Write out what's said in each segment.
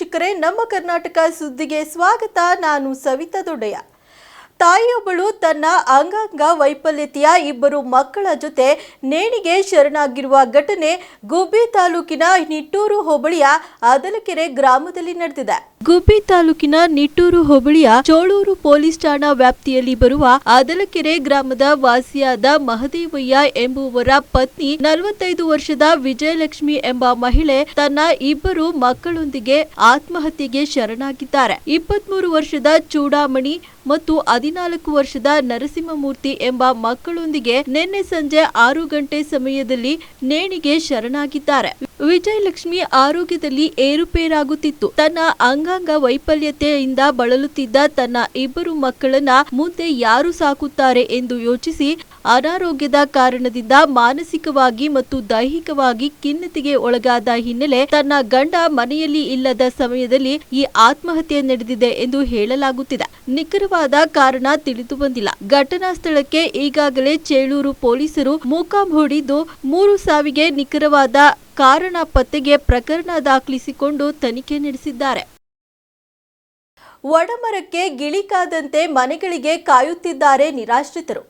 ವೀಕ್ಷಕರೇ, ನಮ್ಮ ಕರ್ನಾಟಕ ಸುದ್ದಿಗೆ ಸ್ವಾಗತ. ನಾನು ಸವಿತಾ ದೊಡ್ಡಯ್ಯ. ತಾಯಿಯೊಬ್ಬಳು, ತನ್ನ ಅಂಗಾಂಗ ವೈಫಲ್ಯತೆಯ ಇಬ್ಬರು ಮಕ್ಕಳ ಜೊತೆ ನೇಣಿಗೆ ಶರಣಾಗಿರುವ ಘಟನೆ ಗುಬ್ಬಿ ತಾಲೂಕಿನ ನಿಟ್ಟೂರು ಹೋಬಳಿಯ ಅದಲಕೆರೆ ಗ್ರಾಮದಲ್ಲಿ ನಡೆದಿದೆ. ಗುಬ್ಬಿ ತಾಲೂಕಿನ ನಿಟ್ಟೂರು ಹೋಬಳಿಯ ಚೋಳೂರು ಪೊಲೀಸ್ ಠಾಣಾ ವ್ಯಾಪ್ತಿಯಲ್ಲಿ ಬರುವ ಆದಲಕೆರೆ ಗ್ರಾಮದ ವಾಸಿಯಾದ ಮಹದೇವಯ್ಯ ಎಂಬುವರ ಪತ್ನಿ ನಲವತ್ತೈದು ವರ್ಷದ ವಿಜಯಲಕ್ಷ್ಮಿ ಎಂಬ ಮಹಿಳೆ ತನ್ನ ಇಬ್ಬರು ಮಕ್ಕಳೊಂದಿಗೆ ಆತ್ಮಹತ್ಯೆಗೆ ಶರಣಾಗಿದ್ದಾರೆ. ಇಪ್ಪತ್ಮೂರು ವರ್ಷದ ಚೂಡಾಮಣಿ ಮತ್ತು ಹದಿನಾಲ್ಕು ವರ್ಷದ ನರಸಿಂಹಮೂರ್ತಿ ಎಂಬ ಮಕ್ಕಳೊಂದಿಗೆ ನಿನ್ನೆ ಸಂಜೆ ಆರು ಗಂಟೆ ಸಮಯದಲ್ಲಿ ನೇಣಿಗೆ ಶರಣಾಗಿದ್ದಾರೆ. ವಿಜಯಲಕ್ಷ್ಮಿ ಆರೋಗ್ಯದಲ್ಲಿ ಏರುಪೇರಾಗುತ್ತಿತ್ತು. ತನ್ನ ಅಂಗಾಂಗ ವೈಫಲ್ಯತೆಯಿಂದ ಬಳಲುತ್ತಿದ್ದ ತನ್ನ ಇಬ್ಬರು ಮಕ್ಕಳನ್ನ ಮುಂದೆ ಯಾರು ಸಾಕುತ್ತಾರೆ ಎಂದು ಯೋಚಿಸಿ ಅನಾರೋಗ್ಯದ ಕಾರಣದಿಂದ ಮಾನಸಿಕವಾಗಿ ಮತ್ತು ದೈಹಿಕವಾಗಿ ಖಿನ್ನತೆಗೆ ಒಳಗಾದ ಹಿನ್ನೆಲೆ ತನ್ನ ಗಂಡ ಮನೆಯಲ್ಲಿ ಇಲ್ಲದ ಸಮಯದಲ್ಲಿ ಈ ಆತ್ಮಹತ್ಯೆ ನಡೆದಿದೆ ಎಂದು ಹೇಳಲಾಗುತ್ತಿದೆ. ನಿಖರವಾದ ಕಾರಣ ತಿಳಿದು ಬಂದಿಲ್ಲ. ಘಟನಾ ಸ್ಥಳಕ್ಕೆ ಈಗಾಗಲೇ ಚೇಳೂರು ಪೊಲೀಸರು ಮೂಕಾಂ ಹೂಡಿದ್ದು ಮೂರು ಸಾವಿಗೆ ನಿಖರವಾದ ಕಾರಣ ಪತ್ತೆಗೆ ಪ್ರಕರಣ ದಾಖಲಿಸಿಕೊಂಡು ತನಿಖೆ ನಡೆಸಿದ್ದಾರೆ. ಒಡಮರಕ್ಕೆ ಗಿಳಿಕಾದಂತೆ ಮನೆಗಳಿಗೆ ಕಾಯುತ್ತಿದ್ದಾರೆ ನಿರಾಶ್ರಿತರು.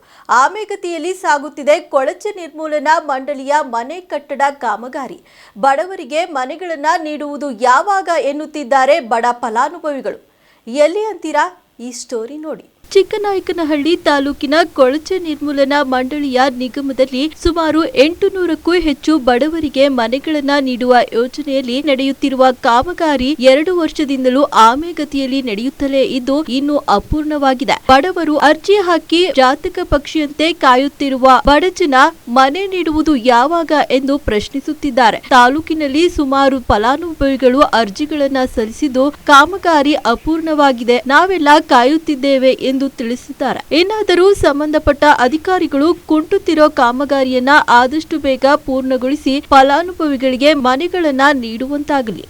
ಆಮೆಗತಿಯಲ್ಲಿ ಸಾಗುತ್ತಿದೆ ಕೊಳಚೆ ನಿರ್ಮೂಲನಾ ಮಂಡಳಿಯ ಮನೆ ಕಟ್ಟಡ ಕಾಮಗಾರಿ. ಬಡವರಿಗೆ ಮನೆಗಳನ್ನು ನೀಡುವುದು ಯಾವಾಗ ಎನ್ನುತ್ತಿದ್ದಾರೆ ಬಡ ಫಲಾನುಭವಿಗಳು. ಎಲ್ಲಿ ಅಂತೀರಾ? ಈ ಸ್ಟೋರಿ ನೋಡಿ. ಚಿಕ್ಕನಾಯಕನಹಳ್ಳಿ ತಾಲೂಕಿನ ಕೊಳಚೆ ನಿರ್ಮೂಲನಾ ಮಂಡಳಿಯ ನಿಗಮದಲ್ಲಿ ಸುಮಾರು ಎಂಟು ನೂರಕ್ಕೂ ಹೆಚ್ಚು ಬಡವರಿಗೆ ಮನೆಗಳನ್ನು ನೀಡುವ ಯೋಜನೆಯಲ್ಲಿ ನಡೆಯುತ್ತಿರುವ ಕಾಮಗಾರಿ ಎರಡು ವರ್ಷದಿಂದಲೂ ಆಮೆಗತಿಯಲ್ಲಿ ನಡೆಯುತ್ತಲೇ ಇದ್ದು, ಇನ್ನು ಅಪೂರ್ಣವಾಗಿದೆ. ಬಡವರು ಅರ್ಜಿ ಹಾಕಿ ಜಾತಕ ಪಕ್ಷಿಯಂತೆ ಕಾಯುತ್ತಿರುವ ಬಡಜನ ಮನೆ ನೀಡುವುದು ಯಾವಾಗ ಎಂದು ಪ್ರಶ್ನಿಸುತ್ತಿದ್ದಾರೆ. ತಾಲೂಕಿನಲ್ಲಿ ಸುಮಾರು ಫಲಾನುಭವಿಗಳು ಅರ್ಜಿಗಳನ್ನು ಸಲ್ಲಿಸಿದ್ದು, ಕಾಮಗಾರಿ ಅಪೂರ್ಣವಾಗಿದೆ. ನಾವೆಲ್ಲ ಕಾಯುತ್ತಿದ್ದೇವೆ ಎಂದು ತಿಳಿಸಿದ್ದಾರೆ. ಏನಾದರೂ ಸಂಬಂಧಪಟ್ಟ ಅಧಿಕಾರಿಗಳು ಕುಂಟುತ್ತಿರೋ ಕಾಮಗಾರಿಯನ್ನ ಆದಷ್ಟು ಬೇಗ ಪೂರ್ಣಗೊಳಿಸಿ ಫಲಾನುಭವಿಗಳಿಗೆ ಮನೆಗಳನ್ನ ನೀಡುವಂತಾಗಲಿ.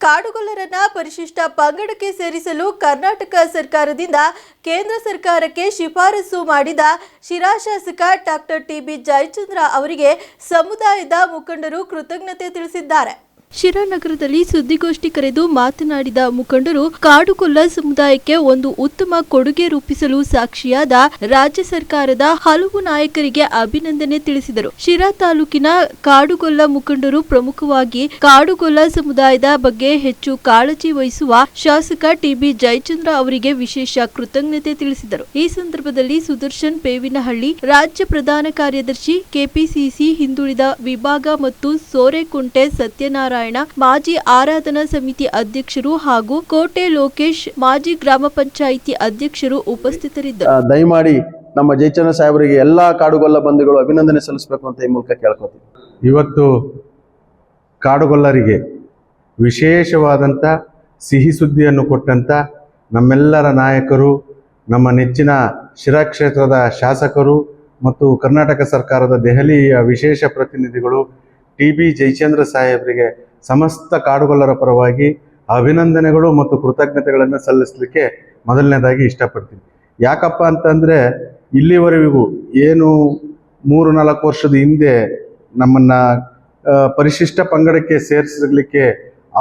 ಕಾಡುಗೊಲ್ಲರನ್ನ ಪರಿಶಿಷ್ಟ ಪಂಗಡಕ್ಕೆ ಸೇರಿಸಲು ಕರ್ನಾಟಕ ಸರ್ಕಾರದಿಂದ ಕೇಂದ್ರ ಸರ್ಕಾರಕ್ಕೆ ಶಿಫಾರಸು ಮಾಡಿದ ಶಿರಾ ಶಾಸಕ ಡಾಕ್ಟರ್ ಟಿಬಿ ಜಯಚಂದ್ರ ಅವರಿಗೆ ಸಮುದಾಯದ ಮುಖಂಡರು ಕೃತಜ್ಞತೆ ತಿಳಿಸಿದ್ದಾರೆ. ಶಿರಾನಗರದಲ್ಲಿ ಸುದ್ದಿಗೋಷ್ಠಿ ಕರೆದು ಮಾತನಾಡಿದ ಮುಖಂಡರು ಕಾಡುಗೊಲ್ಲ ಸಮುದಾಯಕ್ಕೆ ಒಂದು ಉತ್ತಮ ಕೊಡುಗೆ ರೂಪಿಸಲು ಸಾಕ್ಷಿಯಾದ ರಾಜ್ಯ ಸರ್ಕಾರದ ಹಲವು ನಾಯಕರಿಗೆ ಅಭಿನಂದನೆ ತಿಳಿಸಿದರು. ಶಿರಾ ತಾಲೂಕಿನ ಕಾಡುಗೊಲ್ಲ ಮುಖಂಡರು ಪ್ರಮುಖವಾಗಿ ಕಾಡುಗೊಲ್ಲ ಸಮುದಾಯದ ಬಗ್ಗೆ ಹೆಚ್ಚು ಕಾಳಜಿ ವಹಿಸುವ ಶಾಸಕ ಟಿಬಿ ಜಯಚಂದ್ರ ಅವರಿಗೆ ವಿಶೇಷ ಕೃತಜ್ಞತೆ ತಿಳಿಸಿದರು. ಈ ಸಂದರ್ಭದಲ್ಲಿ ಸುದರ್ಶನ್ ಪೇವಿನಹಳ್ಳಿ ರಾಜ್ಯ ಪ್ರಧಾನ ಕಾರ್ಯದರ್ಶಿ ಕೆಪಿಸಿಸಿ ಹಿಂದುಳಿದ ವಿಭಾಗ ಮತ್ತು ಸೋರೆಕುಂಟೆ ಸತ್ಯನಾರಾಯಣ ಮಾಜಿ ಆರಾಧನಾ ಸಮಿತಿ ಅಧ್ಯಕ್ಷರು ಹಾಗೂ ಕೋಟೆ ಲೋಕೇಶ್ ಮಾಜಿ ಗ್ರಾಮ ಪಂಚಾಯಿತಿ ಅಧ್ಯಕ್ಷರು ಉಪಸ್ಥಿತರಿದ್ದರು. ದಯಮಾಡಿ ನಮ್ಮ ಜಯಚಂದ್ರ ಸಾಹೇಬರಿಗೆ ಎಲ್ಲಾ ಕಾಡುಗೊಲ್ಲ ಬಂಧುಗಳು ಅಭಿನಂದನೆ ಸಲ್ಲಿಸಬೇಕು ಅಂತ ಈ ಮೂಲಕ ಕೇಳ್ಕೊತೀವಿ ಇವತ್ತು ಕಾಡುಗೊಲ್ಲರಿಗೆ ವಿಶೇಷವಾದಂಥ ಸಿಹಿ ಸುದ್ದಿಯನ್ನು ಕೊಟ್ಟಂಥ ನಮ್ಮೆಲ್ಲರ ನಾಯಕರು ನಮ್ಮ ನೆಚ್ಚಿನ ಶಿರಾ ಕ್ಷೇತ್ರದ ಶಾಸಕರು ಮತ್ತು ಕರ್ನಾಟಕ ಸರ್ಕಾರದ ದೆಹಲಿಯ ವಿಶೇಷ ಪ್ರತಿನಿಧಿಗಳು ಟಿ ಬಿ ಜಯಚಂದ್ರ ಸಾಹೇಬರಿಗೆ ಸಮಸ್ತ ಕಾಡುಗೊಲ್ಲರ ಪರವಾಗಿ ಅಭಿನಂದನೆಗಳು ಮತ್ತು ಕೃತಜ್ಞತೆಗಳನ್ನು ಸಲ್ಲಿಸಲಿಕ್ಕೆ ಮೊದಲನೇದಾಗಿ ಇಷ್ಟಪಡ್ತೀನಿ. ಯಾಕಪ್ಪ ಅಂತಂದರೆ ಇಲ್ಲಿವರೆಗೂ ಏನು ಮೂರು ನಾಲ್ಕು ವರ್ಷದ ಹಿಂದೆ ನಮ್ಮನ್ನು ಪರಿಶಿಷ್ಟ ಪಂಗಡಕ್ಕೆ ಸೇರಿಸಲಿಕ್ಕೆ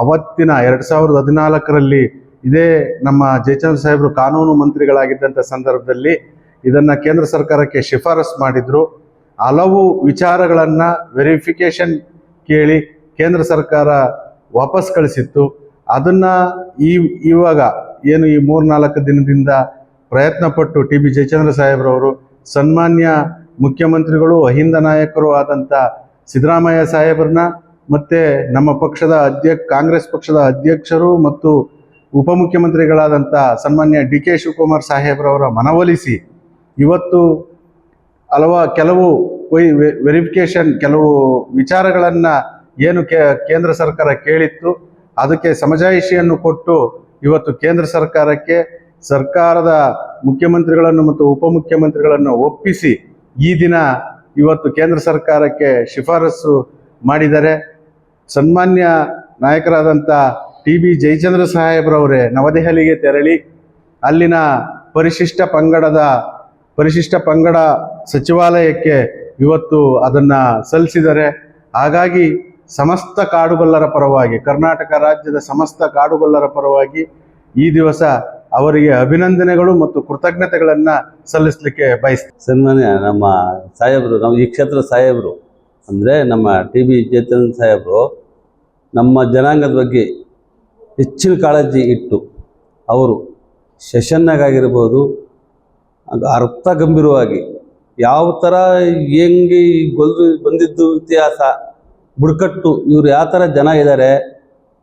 ಅವತ್ತಿನ ಎರಡು ಸಾವಿರದ ಹದಿನಾಲ್ಕರಲ್ಲಿ ಇದೇ ನಮ್ಮ ಜಯಚಂದ್ರ ಸಾಹೇಬರು ಕಾನೂನು ಮಂತ್ರಿಗಳಾಗಿದ್ದಂಥ ಸಂದರ್ಭದಲ್ಲಿ ಇದನ್ನು ಕೇಂದ್ರ ಸರ್ಕಾರಕ್ಕೆ ಶಿಫಾರಸ್ ಮಾಡಿದ್ರು. ಹಲವು ವಿಚಾರಗಳನ್ನು ವೆರಿಫಿಕೇಶನ್ ಕೇಳಿ ಕೇಂದ್ರ ಸರ್ಕಾರ ವಾಪಸ್ ಕಳಿಸಿತ್ತು. ಅದನ್ನು ಈ, ಇವಾಗ ಏನು ಈ ಮೂರ್ನಾಲ್ಕು ದಿನದಿಂದ ಪ್ರಯತ್ನಪಟ್ಟು ಟಿ ಬಿ ಜಯಚಂದ್ರ ಸಾಹೇಬ್ರವರು ಸನ್ಮಾನ್ಯ ಮುಖ್ಯಮಂತ್ರಿಗಳು, ಅಹಿಂದ ನಾಯಕರು ಆದಂಥ ಸಿದ್ದರಾಮಯ್ಯ ಸಾಹೇಬ್ರನ್ನ ಮತ್ತು ನಮ್ಮ ಪಕ್ಷದ ಅಧ್ಯಕ್ಷ, ಕಾಂಗ್ರೆಸ್ ಪಕ್ಷದ ಅಧ್ಯಕ್ಷರು ಮತ್ತು ಉಪಮುಖ್ಯಮಂತ್ರಿಗಳಾದಂಥ ಸನ್ಮಾನ್ಯ ಡಿ ಕೆ ಶಿವಕುಮಾರ್ ಸಾಹೇಬ್ರವರ ಮನವೊಲಿಸಿ ಇವತ್ತು ಹಲವ, ಕೆಲವು ವೆರಿಫಿಕೇಶನ್ ಕೆಲವು ವಿಚಾರಗಳನ್ನು ಏನು ಕೇಂದ್ರ ಸರ್ಕಾರ ಕೇಳಿತ್ತು, ಅದಕ್ಕೆ ಸಮಜಾಯಿಷಿಯನ್ನು ಕೊಟ್ಟು ಇವತ್ತು ಕೇಂದ್ರ ಸರ್ಕಾರಕ್ಕೆ ಸರ್ಕಾರದ ಮುಖ್ಯಮಂತ್ರಿಗಳನ್ನು ಮತ್ತು ಉಪಮುಖ್ಯಮಂತ್ರಿಗಳನ್ನು ಒಪ್ಪಿಸಿ ಈ ದಿನ ಇವತ್ತು ಕೇಂದ್ರ ಸರ್ಕಾರಕ್ಕೆ ಶಿಫಾರಸು ಮಾಡಿದ್ದಾರೆ ಸನ್ಮಾನ್ಯ ನಾಯಕರಾದಂಥ ಟಿ ಬಿ ಜಯಚಂದ್ರ ಸಾಹೇಬ್ರವರೇ ನವದೆಹಲಿಗೆ ತೆರಳಿ, ಅಲ್ಲಿನ ಪರಿಶಿಷ್ಟ ಪಂಗಡದ, ಪರಿಶಿಷ್ಟ ಪಂಗಡ ಸಚಿವಾಲಯಕ್ಕೆ ಇವತ್ತು ಅದನ್ನು ಸಲ್ಲಿಸಿದ್ದಾರೆ ಹಾಗಾಗಿ ಸಮಸ್ತ ಕಾಡುಗೊಲ್ಲರ ಪರವಾಗಿ, ಕರ್ನಾಟಕ ರಾಜ್ಯದ ಸಮಸ್ತ ಕಾಡುಗೊಲ್ಲರ ಪರವಾಗಿ ಈ ದಿವಸ ಅವರಿಗೆ ಅಭಿನಂದನೆಗಳು ಮತ್ತು ಕೃತಜ್ಞತೆಗಳನ್ನು ಸಲ್ಲಿಸಲಿಕ್ಕೆ ಬಯಸ್ತೀನಿ. ಸನ್ಮಾನ್ಯ ನಮ್ಮ ಸಾಹೇಬರು, ನಮ್ಮ ಈ ಕ್ಷೇತ್ರ ಸಾಹೇಬರು, ಅಂದರೆ ನಮ್ಮ ಟಿ ಬಿ ಚೇತನ್ ಸಾಹೇಬರು, ನಮ್ಮ ಜನಾಂಗದ ಬಗ್ಗೆ ಹೆಚ್ಚಿನ ಕಾಳಜಿ ಇಟ್ಟು ಅವರು ಸೆಷನ್ನಾಗಿರ್ಬೋದು ಅರ್ಥ ಗಂಭೀರವಾಗಿ ಯಾವ ಥರ ಹೆಂಗೆ ಈ ಗೊಲ್ದು ಬಂದಿದ್ದು ಇತಿಹಾಸ ಬುಡಕಟ್ಟು, ಇವರು ಯಾವ ಥರ ಜನ ಇದ್ದಾರೆ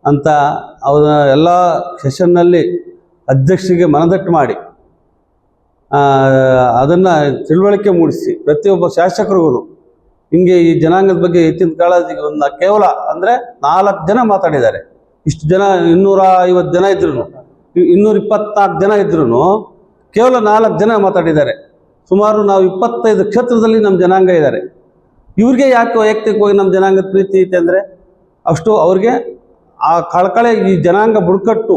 ಅಂತ ಅವರ ಎಲ್ಲ ಸೆಷನ್ನಲ್ಲಿ ಅಧ್ಯಕ್ಷರಿಗೆ ಮನದಟ್ಟು ಮಾಡಿ ಅದನ್ನು ತಿಳುವಳಿಕೆ ಮೂಡಿಸಿ. ಪ್ರತಿಯೊಬ್ಬ ಶಾಸಕರಿಗೂ ಹಿಂಗೆ ಈ ಜನಾಂಗದ ಬಗ್ಗೆ ಹೆಚ್ಚಿನ ಕಾಳಜಿಗೆ ಒಂದು ಕೇವಲ ಅಂದರೆ ನಾಲ್ಕು ಜನ ಮಾತಾಡಿದ್ದಾರೆ. ಇಷ್ಟು ಜನ, ಇನ್ನೂರ ಐವತ್ತು ಜನ ಇದ್ರು ಇನ್ನೂರ ಇಪ್ಪತ್ನಾಲ್ಕು ಜನ ಇದ್ರು ಕೇವಲ ನಾಲ್ಕು ಜನ ಮಾತಾಡಿದ್ದಾರೆ. ಸುಮಾರು ನಾವು ಇಪ್ಪತ್ತೈದು ಕ್ಷೇತ್ರದಲ್ಲಿ ನಮ್ಮ ಜನಾಂಗ ಇದ್ದಾರೆ. ಇವ್ರಿಗೆ ಯಾಕೆ ವೈಯಕ್ತಿಕವಾಗಿ ನಮ್ಮ ಜನಾಂಗದ ಪ್ರೀತಿ ಐತೆ ಅಂದರೆ ಅಷ್ಟು ಅವ್ರಿಗೆ ಆ ಕಳಕಳೆ ಈ ಜನಾಂಗ ಬುಡಕಟ್ಟು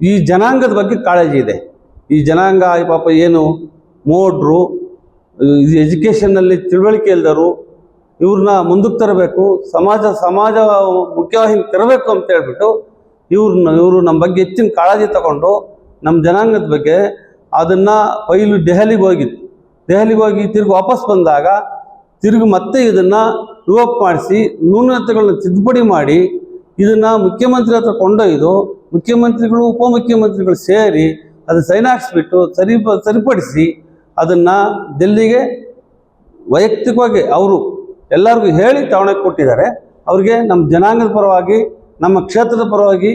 ಈ ಜನಾಂಗದ ಬಗ್ಗೆ ಕಾಳಜಿ ಇದೆ. ಈ ಜನಾಂಗ ಈ ಪಾಪ ಏನು ಮೋಡ್ರು ಎಜುಕೇಷನ್ನಲ್ಲಿ ತಿಳುವಳಿಕೆ ಇಲ್ದರು ಇವ್ರನ್ನ ಮುಂದಕ್ಕೆ ತರಬೇಕು, ಸಮಾಜ ಸಮಾಜ ಮುಖ್ಯವಾಗಿ ತರಬೇಕು ಅಂತ ಹೇಳ್ಬಿಟ್ಟು ಇವ್ರನ್ನ ಇವರು ನಮ್ಮ ಬಗ್ಗೆ ಹೆಚ್ಚಿನ ಕಾಳಜಿ ತಗೊಂಡು ನಮ್ಮ ಜನಾಂಗದ ಬಗ್ಗೆ ಅದನ್ನು ಪೈಲು ದೆಹಲಿಗೆ ಹೋಗಿತ್ತು ದೆಹಲಿಗೆ ಹೋಗಿ ತಿರುಗಿ ವಾಪಸ್ ಬಂದಾಗ ತಿರುಗಿ ಮತ್ತೆ ಇದನ್ನು ರಿವೋಕ್ ಮಾಡಿಸಿ ನ್ಯೂನತೆಗಳನ್ನ ತಿದ್ದುಪಡಿ ಮಾಡಿ ಇದನ್ನು ಮುಖ್ಯಮಂತ್ರಿ ಹತ್ರ ಕೊಂಡೊಯ್ದು ಮುಖ್ಯಮಂತ್ರಿಗಳು, ಉಪಮುಖ್ಯಮಂತ್ರಿಗಳು ಸೇರಿ ಅದು ಸೈನ್ ಹಾಕ್ಸ್ಬಿಟ್ಟು ಸರಿ ಸರಿಪಡಿಸಿ ಅದನ್ನು ಡೆಲ್ಲಿಗೆ ವೈಯಕ್ತಿಕವಾಗಿ ಅವರು ಎಲ್ಲರಿಗೂ ಹೇಳಿ ತವಣೆ ಕೊಟ್ಟಿದ್ದಾರೆ. ಅವ್ರಿಗೆ ನಮ್ಮ ಜನಾಂಗದ ಪರವಾಗಿ, ನಮ್ಮ ಕ್ಷೇತ್ರದ ಪರವಾಗಿ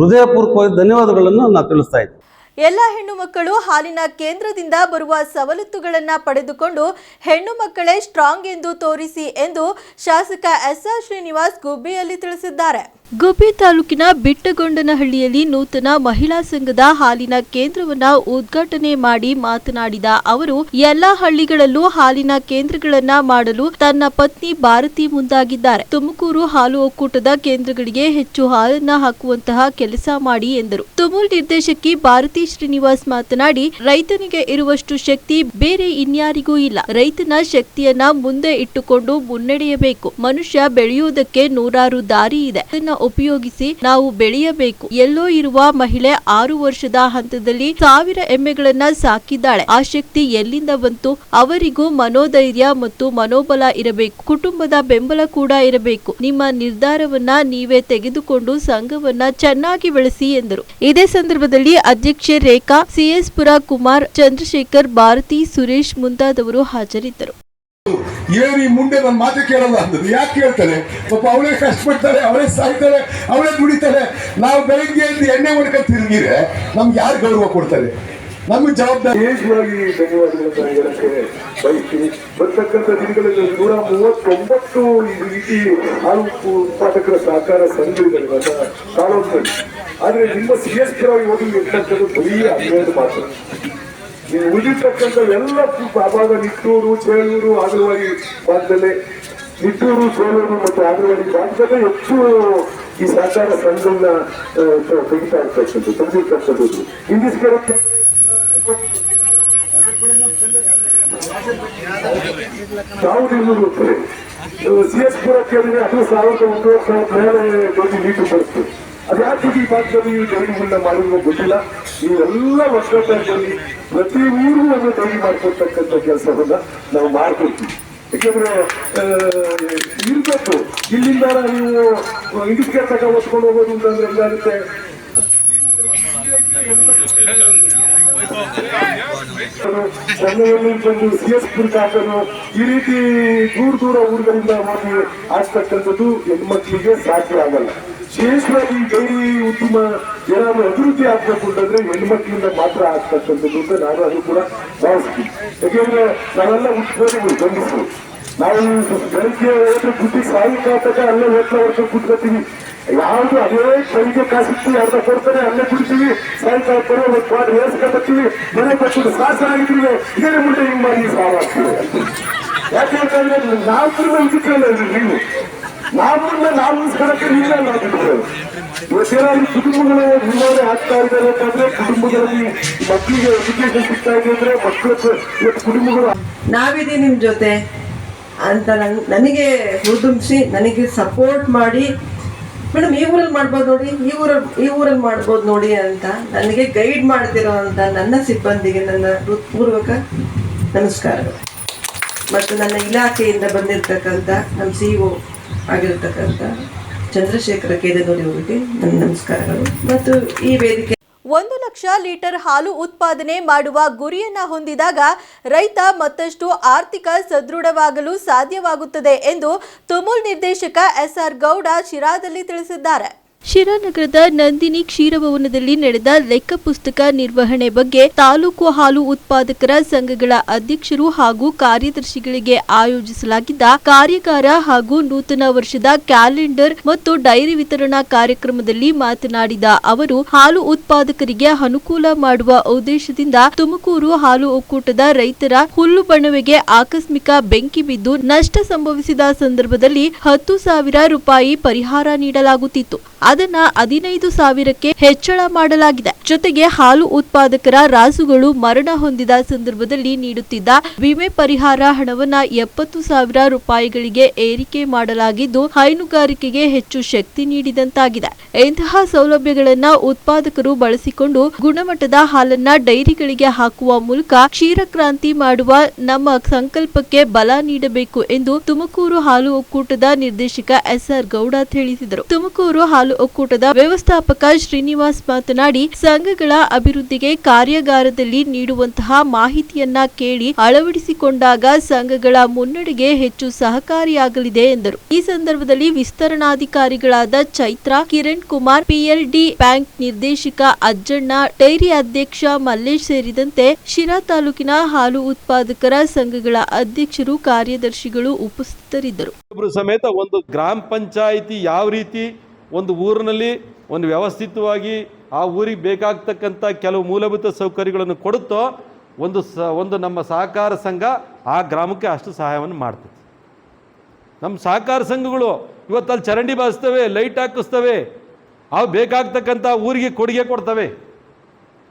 ಹೃದಯಪೂರ್ವಕವಾಗಿ ಧನ್ಯವಾದಗಳನ್ನು ನಾನು ತಿಳಿಸ್ತಾ ಇದ್ದೀನಿ. ಎಲ್ಲ ಹೆಣ್ಣು ಮಕ್ಕಳು ಹಾಲಿನ ಕೇಂದ್ರದಿಂದ ಬರುವ ಸವಲತ್ತುಗಳನ್ನು ಪಡೆದುಕೊಂಡು ಹೆಣ್ಣು ಮಕ್ಕಳೇ ಸ್ಟ್ರಾಂಗ್ ಎಂದು ತೋರಿಸಿ ಎಂದು ಶಾಸಕ ಎಸ್ಆರ್ ಶ್ರೀನಿವಾಸ್ ಗುಬ್ಬಿಯಲ್ಲಿ ತಿಳಿಸಿದ್ದಾರೆ. ಗುಬ್ಬಿ ತಾಲೂಕಿನ ಬಿಟ್ಟಗೊಂಡನಹಳ್ಳಿಯಲ್ಲಿ ನೂತನ ಮಹಿಳಾ ಸಂಘದ ಹಾಲಿನ ಕೇಂದ್ರವನ್ನ ಉದ್ಘಾಟನೆ ಮಾಡಿ ಮಾತನಾಡಿದ ಅವರು, ಎಲ್ಲಾ ಹಳ್ಳಿಗಳಲ್ಲೂ ಹಾಲಿನ ಕೇಂದ್ರಗಳನ್ನ ಮಾಡಲು ತನ್ನ ಪತ್ನಿ ಭಾರತಿ ಮುಂದಾಗಿದ್ದಾರೆ. ತುಮಕೂರು ಹಾಲು ಒಕ್ಕೂಟದ ಕೇಂದ್ರಗಳಿಗೆ ಹೆಚ್ಚು ಹಾಲನ್ನ ಹಾಕುವಂತಹ ಕೆಲಸ ಮಾಡಿ ಎಂದರು. ತುಮೂಲ್ ನಿರ್ದೇಶಕಿ ಭಾರತಿ ಶ್ರೀನಿವಾಸ್ ಮಾತನಾಡಿ, ರೈತನಿಗೆ ಇರುವಷ್ಟು ಶಕ್ತಿ ಬೇರೆ ಇನ್ಯಾರಿಗೂ ಇಲ್ಲ. ರೈತನ ಶಕ್ತಿಯನ್ನ ಮುಂದೆ ಇಟ್ಟುಕೊಂಡು ಮುನ್ನಡೆಯಬೇಕು. ಮನುಷ್ಯ ಬೆಳೆಯುವುದಕ್ಕೆ ನೂರಾರು ದಾರಿ ಇದೆ. ಉಪಯೋಗಿಸಿ ನಾವು ಬೆಳೆಯಬೇಕು. ಎಲ್ಲೋ ಇರುವ ಮಹಿಳೆ ಆರು ವರ್ಷದ ಹಂತದಲ್ಲಿ ಸಾವಿರ ಎಮ್ಮೆಗಳನ್ನ ಸಾಕಿದ್ದಾಳೆ. ಆ ಶಕ್ತಿ ಎಲ್ಲಿಂದ ಬಂತು? ಅವರಿಗೂ ಮನೋಧೈರ್ಯ ಮತ್ತು ಮನೋಬಲ ಇರಬೇಕು. ಕುಟುಂಬದ ಬೆಂಬಲ ಕೂಡ ಇರಬೇಕು. ನಿಮ್ಮ ನಿರ್ಧಾರವನ್ನ ನೀವೇ ತೆಗೆದುಕೊಂಡು ಸಂಘವನ್ನ ಚೆನ್ನಾಗಿ ಬೆಳೆಸಿ ಎಂದರು. ಇದೇ ಸಂದರ್ಭದಲ್ಲಿ ಅಧ್ಯಕ್ಷೆ ರೇಖಾ, ಸಿಎಸ್ ಪುರ ಕುಮಾರ್, ಚಂದ್ರಶೇಖರ್, ಭಾರತಿ ಸುರೇಶ್ ಮುಂತಾದವರು ಹಾಜರಿದ್ದರು. ಏನು ಈ ಮುಂದೆ ನನ್ನ ಮಾತು ಕೇಳಲ್ಲ ಅಂದದ್ದು. ಯಾಕೆ ಕೇಳ್ತಾರೆ ಪಾಪ ಅವಳೇ ಕಷ್ಟಪಡ್ತಾರೆ ಅವಳೇ ಸಾಯ್ತಾರೆ ಅವಳೇ ದುಡಿತಾರೆ ನಾವು ಬೆಳಗ್ಗೆ ಎದ್ದು ಎಣ್ಣೆ ಹೊಡ್ಕೊಂಡು ತಿರುಗಿದ್ರೆ ನಮ್ಗೆ ಯಾರು ಗೌರವ ಕೊಡ್ತಾರೆ? ನಮ್ಗೆ ಜವಾಬ್ದಾರಿ ಬಯಸಿ ಬರ್ತಕ್ಕಂಥ ದಿನಗಳಲ್ಲಿ ನೂರ ಮೂವತ್ತೊಂಬತ್ತು ರೀತಿ ಹಾಲು ಉತ್ಪಾದಕರ ಸಹಕಾರ ಸಂಘಗಳಿವೆ ಆದ್ರೆ ನಿಮ್ಮ ಸಿ ಎಸ್ ಪರವಾಗಿ ಹೋಗಿ ಇರ್ತಕ್ಕಂಥದ್ದು ಬರೀ ಹನ್ನೆರಡು ಮಾತ್ರ. ನೀವು ಉಳಿದಿರ್ತಕ್ಕಂಥ ಎಲ್ಲ ಭಾಗ ನಿಟ್ಟೂರು, ಚೇಳೂರು ಆಗಲವಾಡಿ ಭಾಗದಲ್ಲೇ, ನಿಟ್ಟೂರು, ಚೇಳೂರು ಮತ್ತು ಆಗಲವಾಡಿ ಭಾಗದಲ್ಲೇ ಹೆಚ್ಚು ಈ ಸಹಕಾರ ಸಂಘಗಳನ್ನ ತೆಗಿತಾ ಇರ್ತಕ್ಕಂಥದ್ದು, ತೆಗೆದಿರ್ತಕ್ಕಂಥದ್ದು. ಇಂದಿಸ್ ಸಾವಿರದ ಇನ್ನೂರು ರೂಪಾಯಿ ಸಿ ಎಸ್ ಪುರ ಕೇಳಿದ್ರೆ ಅದು ಸಾವಿರದ ಒಂದೂವರೆ ಸಾವಿರ ಮೇಲೆ ನೀಟು ಬರುತ್ತೆ. ಅದ್ಯಾಕೆ ಈ ಭಾಗದಲ್ಲಿ ಡೈರಿಗಳನ್ನ ಮಾಡಿರುವ ಗೊತ್ತಿಲ್ಲ. ಇವೆಲ್ಲ ವರ್ಷದಲ್ಲಿ ಪ್ರತಿ ಊರಿಗೂ ಒಂದು ಡೈರಿ ಮಾಡ್ಕೊಳ್ತಕ್ಕಂಥ ಕೆಲಸವನ್ನ ನಾವು ಮಾಡ್ಕೊಳ್ತೀವಿ. ಯಾಕೆಂದ್ರೆ ಇರ್ಬೇಕು. ಇಲ್ಲಿಂದ ನೀವು ಇದಕ್ಕೆ ತಗ ಹೊತ್ಕೊಂಡು ಹೋಗೋದು ಅಂತಂದ್ರೆ ಹೆಂಗಾಗುತ್ತೆ? ಬಂದು ಸಿ ಎಸ್ ಪುರಕ್ಕೆ ಹಾಕೋದು ಈ ರೀತಿ ದೂರ ದೂರ ಊರುಗಳಿಂದ ಹೋಗಿ ಆಗ್ತಕ್ಕಂಥದ್ದು ಹೆಣ್ಮಕ್ಳಿಗೆ ಸಾಧ್ಯ ಆಗಲ್ಲ. ವಿಶೇಷವಾಗಿ ಗೌರಿ ಉತ್ತಮ, ಏನಾದ್ರು ಅಭಿವೃದ್ಧಿ ಆಗ್ಬೇಕು ಅಂತಂದ್ರೆ ಹೆಣ್ಮಕ್ಳಿಂದ ಮಾತ್ರ ಆಗ್ತಕ್ಕಂಥದ್ದು ಅಂತ ನಾನು ಅದು ಕೂಡ ಭಾವಿಸ್ತೀನಿ. ಯಾಕೆಂದ್ರೆ ನಾವೆಲ್ಲ ಉತ್ಪನ್ನಗಳು ಗಂಡಸರು. ನಾವು ಬೆಳಿಗ್ಗೆ ಹೋದ್ರೆ ಬುದ್ಧಿ ಸಾಯಂಕಾಲ ಅಲ್ಲೇ ಹೋಗ್ತಾ ವರ್ಷ ಕೂತ್ಕೊತೀವಿ. ಯಾವುದು ಅದೇ ಬೆಳಿಗ್ಗೆ ಕಾಸಿತ್ತು ಅರ್ಧ ಕೊಡ್ತಾರೆ, ಅಲ್ಲೇ ಕುಡಿತೀವಿ. ಸಾಯಂಕಾಲ ಬರೋ ಒಂದು ಪಾಟ್ ಹೇಳ್ಸ್ಕೊಂಡ್ಬರ್ತೀವಿ ಮನೆ ಬರ್ತೀವಿ ಆಗಿದ್ರೆ ಇದೇ ಮುಂದೆ ಹಿಂಗ್ ಮಾಡಿ ಸಾವಾಗ್ತೀವಿ ಯಾಕೆಂತಂದ್ರೆ ನಾವು ತಿರುಗ ಇದಕ್ಕಲ್ಲ ನೀವು ನಮ್ಮನ್ನ ನಾವು ಉಳಿಸ್ಕೊಳಕ್ಕೆ ನೀವೇ ಬಿಟ್ಟಿರೋದು ಇವತ್ತೇನಾದ್ರು ಕುಟುಂಬಗಳು ನಿರ್ವಹಣೆ ಆಗ್ತಾ ಇದ್ದಾರೆ ಅಂತಂದ್ರೆ ಕುಟುಂಬಗಳಲ್ಲಿ ಮಕ್ಕಳಿಗೆ ಎಜುಕೇಶನ್ ಸಿಗ್ತಾ ಇದೆ ಅಂದ್ರೆ ಮಕ್ಕಳ ಇವತ್ತು ಕುಟುಂಬಗಳು ನಾವಿದೀವಿ ನಿಮ್ ಜೊತೆ ಅಂತ ನನ್ ನನಗೆ ಹುರಿದುಂಬಿಸಿ, ನನಗೆ ಸಪೋರ್ಟ್ ಮಾಡಿ. ಮೇಡಮ್ ಈ ಊರಲ್ಲಿ ಮಾಡ್ಬೋದು ನೋಡಿ, ಈ ಊರಲ್ಲಿ ಈ ಊರಲ್ಲಿ ಮಾಡ್ಬೋದು ನೋಡಿ ಅಂತ ನನಗೆ ಗೈಡ್ ಮಾಡ್ತಿರೋ ಅಂತ ನನ್ನ ಸಿಬ್ಬಂದಿಗೆ ನನ್ನ ಹೃತ್ಪೂರ್ವಕ ನಮಸ್ಕಾರಗಳು. ಮತ್ತು ನನ್ನ ಇಲಾಖೆಯಿಂದ ಬಂದಿರತಕ್ಕಂಥ ನಮ್ಮ ಸಿ ಒ ಆಗಿರ್ತಕ್ಕಂಥ ಚಂದ್ರಶೇಖರ ಅವರಿಗೆ ನನ್ನ ನಮಸ್ಕಾರಗಳು. ಮತ್ತು ಈ ವೇದಿಕೆ ಒಂದು ಲಕ್ಷ ಲೀಟರ್ ಹಾಲು ಉತ್ಪಾದನೆ ಮಾಡುವ ಗುರಿಯನ್ನ ಹೊಂದಿದಾಗ ರೈತ ಮತ್ತಷ್ಟು ಆರ್ಥಿಕ ಸದೃಢವಾಗಲು ಸಾಧ್ಯವಾಗುತ್ತದೆ ಎಂದು ತುಮುಲ್ ನಿರ್ದೇಶಕ ಎಸ್ಆರ್ ಗೌಡ ಶಿರಾದಲ್ಲಿ ತಿಳಿಸಿದ್ದಾರೆ. ಶಿರಾನಗರದ ನಂದಿನಿ ಕ್ಷೀರಭವನದಲ್ಲಿ ನಡೆದ ಲೆಕ್ಕ ಪುಸ್ತಕ ನಿರ್ವಹಣೆ ಬಗ್ಗೆ ತಾಲೂಕು ಹಾಲು ಉತ್ಪಾದಕರ ಸಂಘಗಳ ಅಧ್ಯಕ್ಷರು ಹಾಗೂ ಕಾರ್ಯದರ್ಶಿಗಳಿಗೆ ಆಯೋಜಿಸಲಾಗಿದ್ದ ಕಾರ್ಯಕಾರ ಹಾಗೂ ನೂತನ ವರ್ಷದ ಕ್ಯಾಲೆಂಡರ್ ಮತ್ತು ಡೈರಿ ವಿತರಣಾ ಕಾರ್ಯಕ್ರಮದಲ್ಲಿ ಮಾತನಾಡಿದ ಅವರು, ಹಾಲು ಉತ್ಪಾದಕರಿಗೆ ಅನುಕೂಲ ಮಾಡುವ ಉದ್ದೇಶದಿಂದ ತುಮಕೂರು ಹಾಲು ಒಕ್ಕೂಟದ ರೈತರ ಹುಲ್ಲು ಬಣವೆಗೆ ಆಕಸ್ಮಿಕ ಬೆಂಕಿ ಬಿದ್ದು ನಷ್ಟ ಸಂಭವಿಸಿದ ಸಂದರ್ಭದಲ್ಲಿ ಹತ್ತು ಸಾವಿರ ರೂಪಾಯಿ ಪರಿಹಾರ ನೀಡಲಾಗುತ್ತಿತ್ತು. ಅದನ್ನ ಹದಿನೈದು ಸಾವಿರಕ್ಕೆ ಹೆಚ್ಚಳ ಮಾಡಲಾಗಿದೆ. ಜೊತೆಗೆ ಹಾಲು ಉತ್ಪಾದಕರ ರಾಸುಗಳು ಮರಣ ಹೊಂದಿದ ಸಂದರ್ಭದಲ್ಲಿ ನೀಡುತ್ತಿದ್ದ ವಿಮೆ ಪರಿಹಾರ ಹಣವನ್ನ ಎಪ್ಪತ್ತು ಸಾವಿರ ರೂಪಾಯಿಗಳಿಗೆ ಏರಿಕೆ ಮಾಡಲಾಗಿದ್ದು, ಹೈನುಗಾರಿಕೆಗೆ ಹೆಚ್ಚು ಶಕ್ತಿ ನೀಡಿದಂತಾಗಿದೆ. ಇಂತಹ ಸೌಲಭ್ಯಗಳನ್ನ ಉತ್ಪಾದಕರು ಬಳಸಿಕೊಂಡು ಗುಣಮಟ್ಟದ ಹಾಲನ್ನ ಡೈರಿಗಳಿಗೆ ಹಾಕುವ ಮೂಲಕ ಕ್ಷೀರಕ್ರಾಂತಿ ಮಾಡುವ ನಮ್ಮ ಸಂಕಲ್ಪಕ್ಕೆ ಬಲ ನೀಡಬೇಕು ಎಂದು ತುಮಕೂರು ಹಾಲು ಒಕ್ಕೂಟದ ನಿರ್ದೇಶಕ ಎಸ್ಆರ್ ಗೌಡ ತಿಳಿಸಿದರು. ತುಮಕೂರು ಹಾಲು ಒಕ್ಕೂಟದ ವ್ಯವಸ್ಥಾಪಕ ಶ್ರೀನಿವಾಸ್ ಮಾತನಾಡಿ, ಸಂಘಗಳ ಅಭಿವೃದ್ಧಿಗೆ ಕಾರ್ಯಾಗಾರದಲ್ಲಿ ನೀಡುವಂತಹ ಮಾಹಿತಿಯನ್ನ ಕೇಳಿ ಅಳವಡಿಸಿಕೊಂಡಾಗ ಸಂಘಗಳ ಮುನ್ನಡೆಗೆ ಹೆಚ್ಚು ಸಹಕಾರಿಯಾಗಲಿದೆ ಎಂದರು. ಈ ಸಂದರ್ಭದಲ್ಲಿ ವಿಸ್ತರಣಾಧಿಕಾರಿಗಳಾದ ಚೈತ್ರ, ಕಿರಣ್ ಕುಮಾರ್, ಪಿಎಲ್ಡಿ ಬ್ಯಾಂಕ್ ನಿರ್ದೇಶಕ ಅಜ್ಜಣ್ಣ, ಡೈರಿ ಅಧ್ಯಕ್ಷ ಮಲ್ಲೇಶ್ ಸೇರಿದಂತೆ ಶಿರಾ ತಾಲೂಕಿನ ಹಾಲು ಉತ್ಪಾದಕರ ಸಂಘಗಳ ಅಧ್ಯಕ್ಷರು, ಕಾರ್ಯದರ್ಶಿಗಳು ಉಪಸ್ಥಿತರಿದ್ದರು. ಸಮೇತ ಒಂದು ಗ್ರಾಮ ಪಂಚಾಯಿತಿ ಯಾವ ರೀತಿ ಒಂದು ಊರಿನಲ್ಲಿ ಒಂದು ವ್ಯವಸ್ಥಿತವಾಗಿ ಆ ಊರಿಗೆ ಬೇಕಾಗ್ತಕ್ಕಂಥ ಕೆಲವು ಮೂಲಭೂತ ಸೌಕರ್ಯಗಳನ್ನು ಕೊಡುತ್ತೋ ಒಂದು ಸ, ಒಂದು ನಮ್ಮ ಸಹಕಾರ ಸಂಘ ಆ ಗ್ರಾಮಕ್ಕೆ ಅಷ್ಟು ಸಹಾಯವನ್ನು ಮಾಡ್ತದೆ. ನಮ್ಮ ಸಹಕಾರ ಸಂಘಗಳು ಇವತ್ತಲ್ಲಿ ಚರಂಡಿ ಬಾರಿಸ್ತವೆ, ಲೈಟ್ ಹಾಕಿಸ್ತವೆ, ಅವು ಬೇಕಾಗ್ತಕ್ಕಂಥ ಊರಿಗೆ ಕೊಡುಗೆ ಕೊಡ್ತವೆ.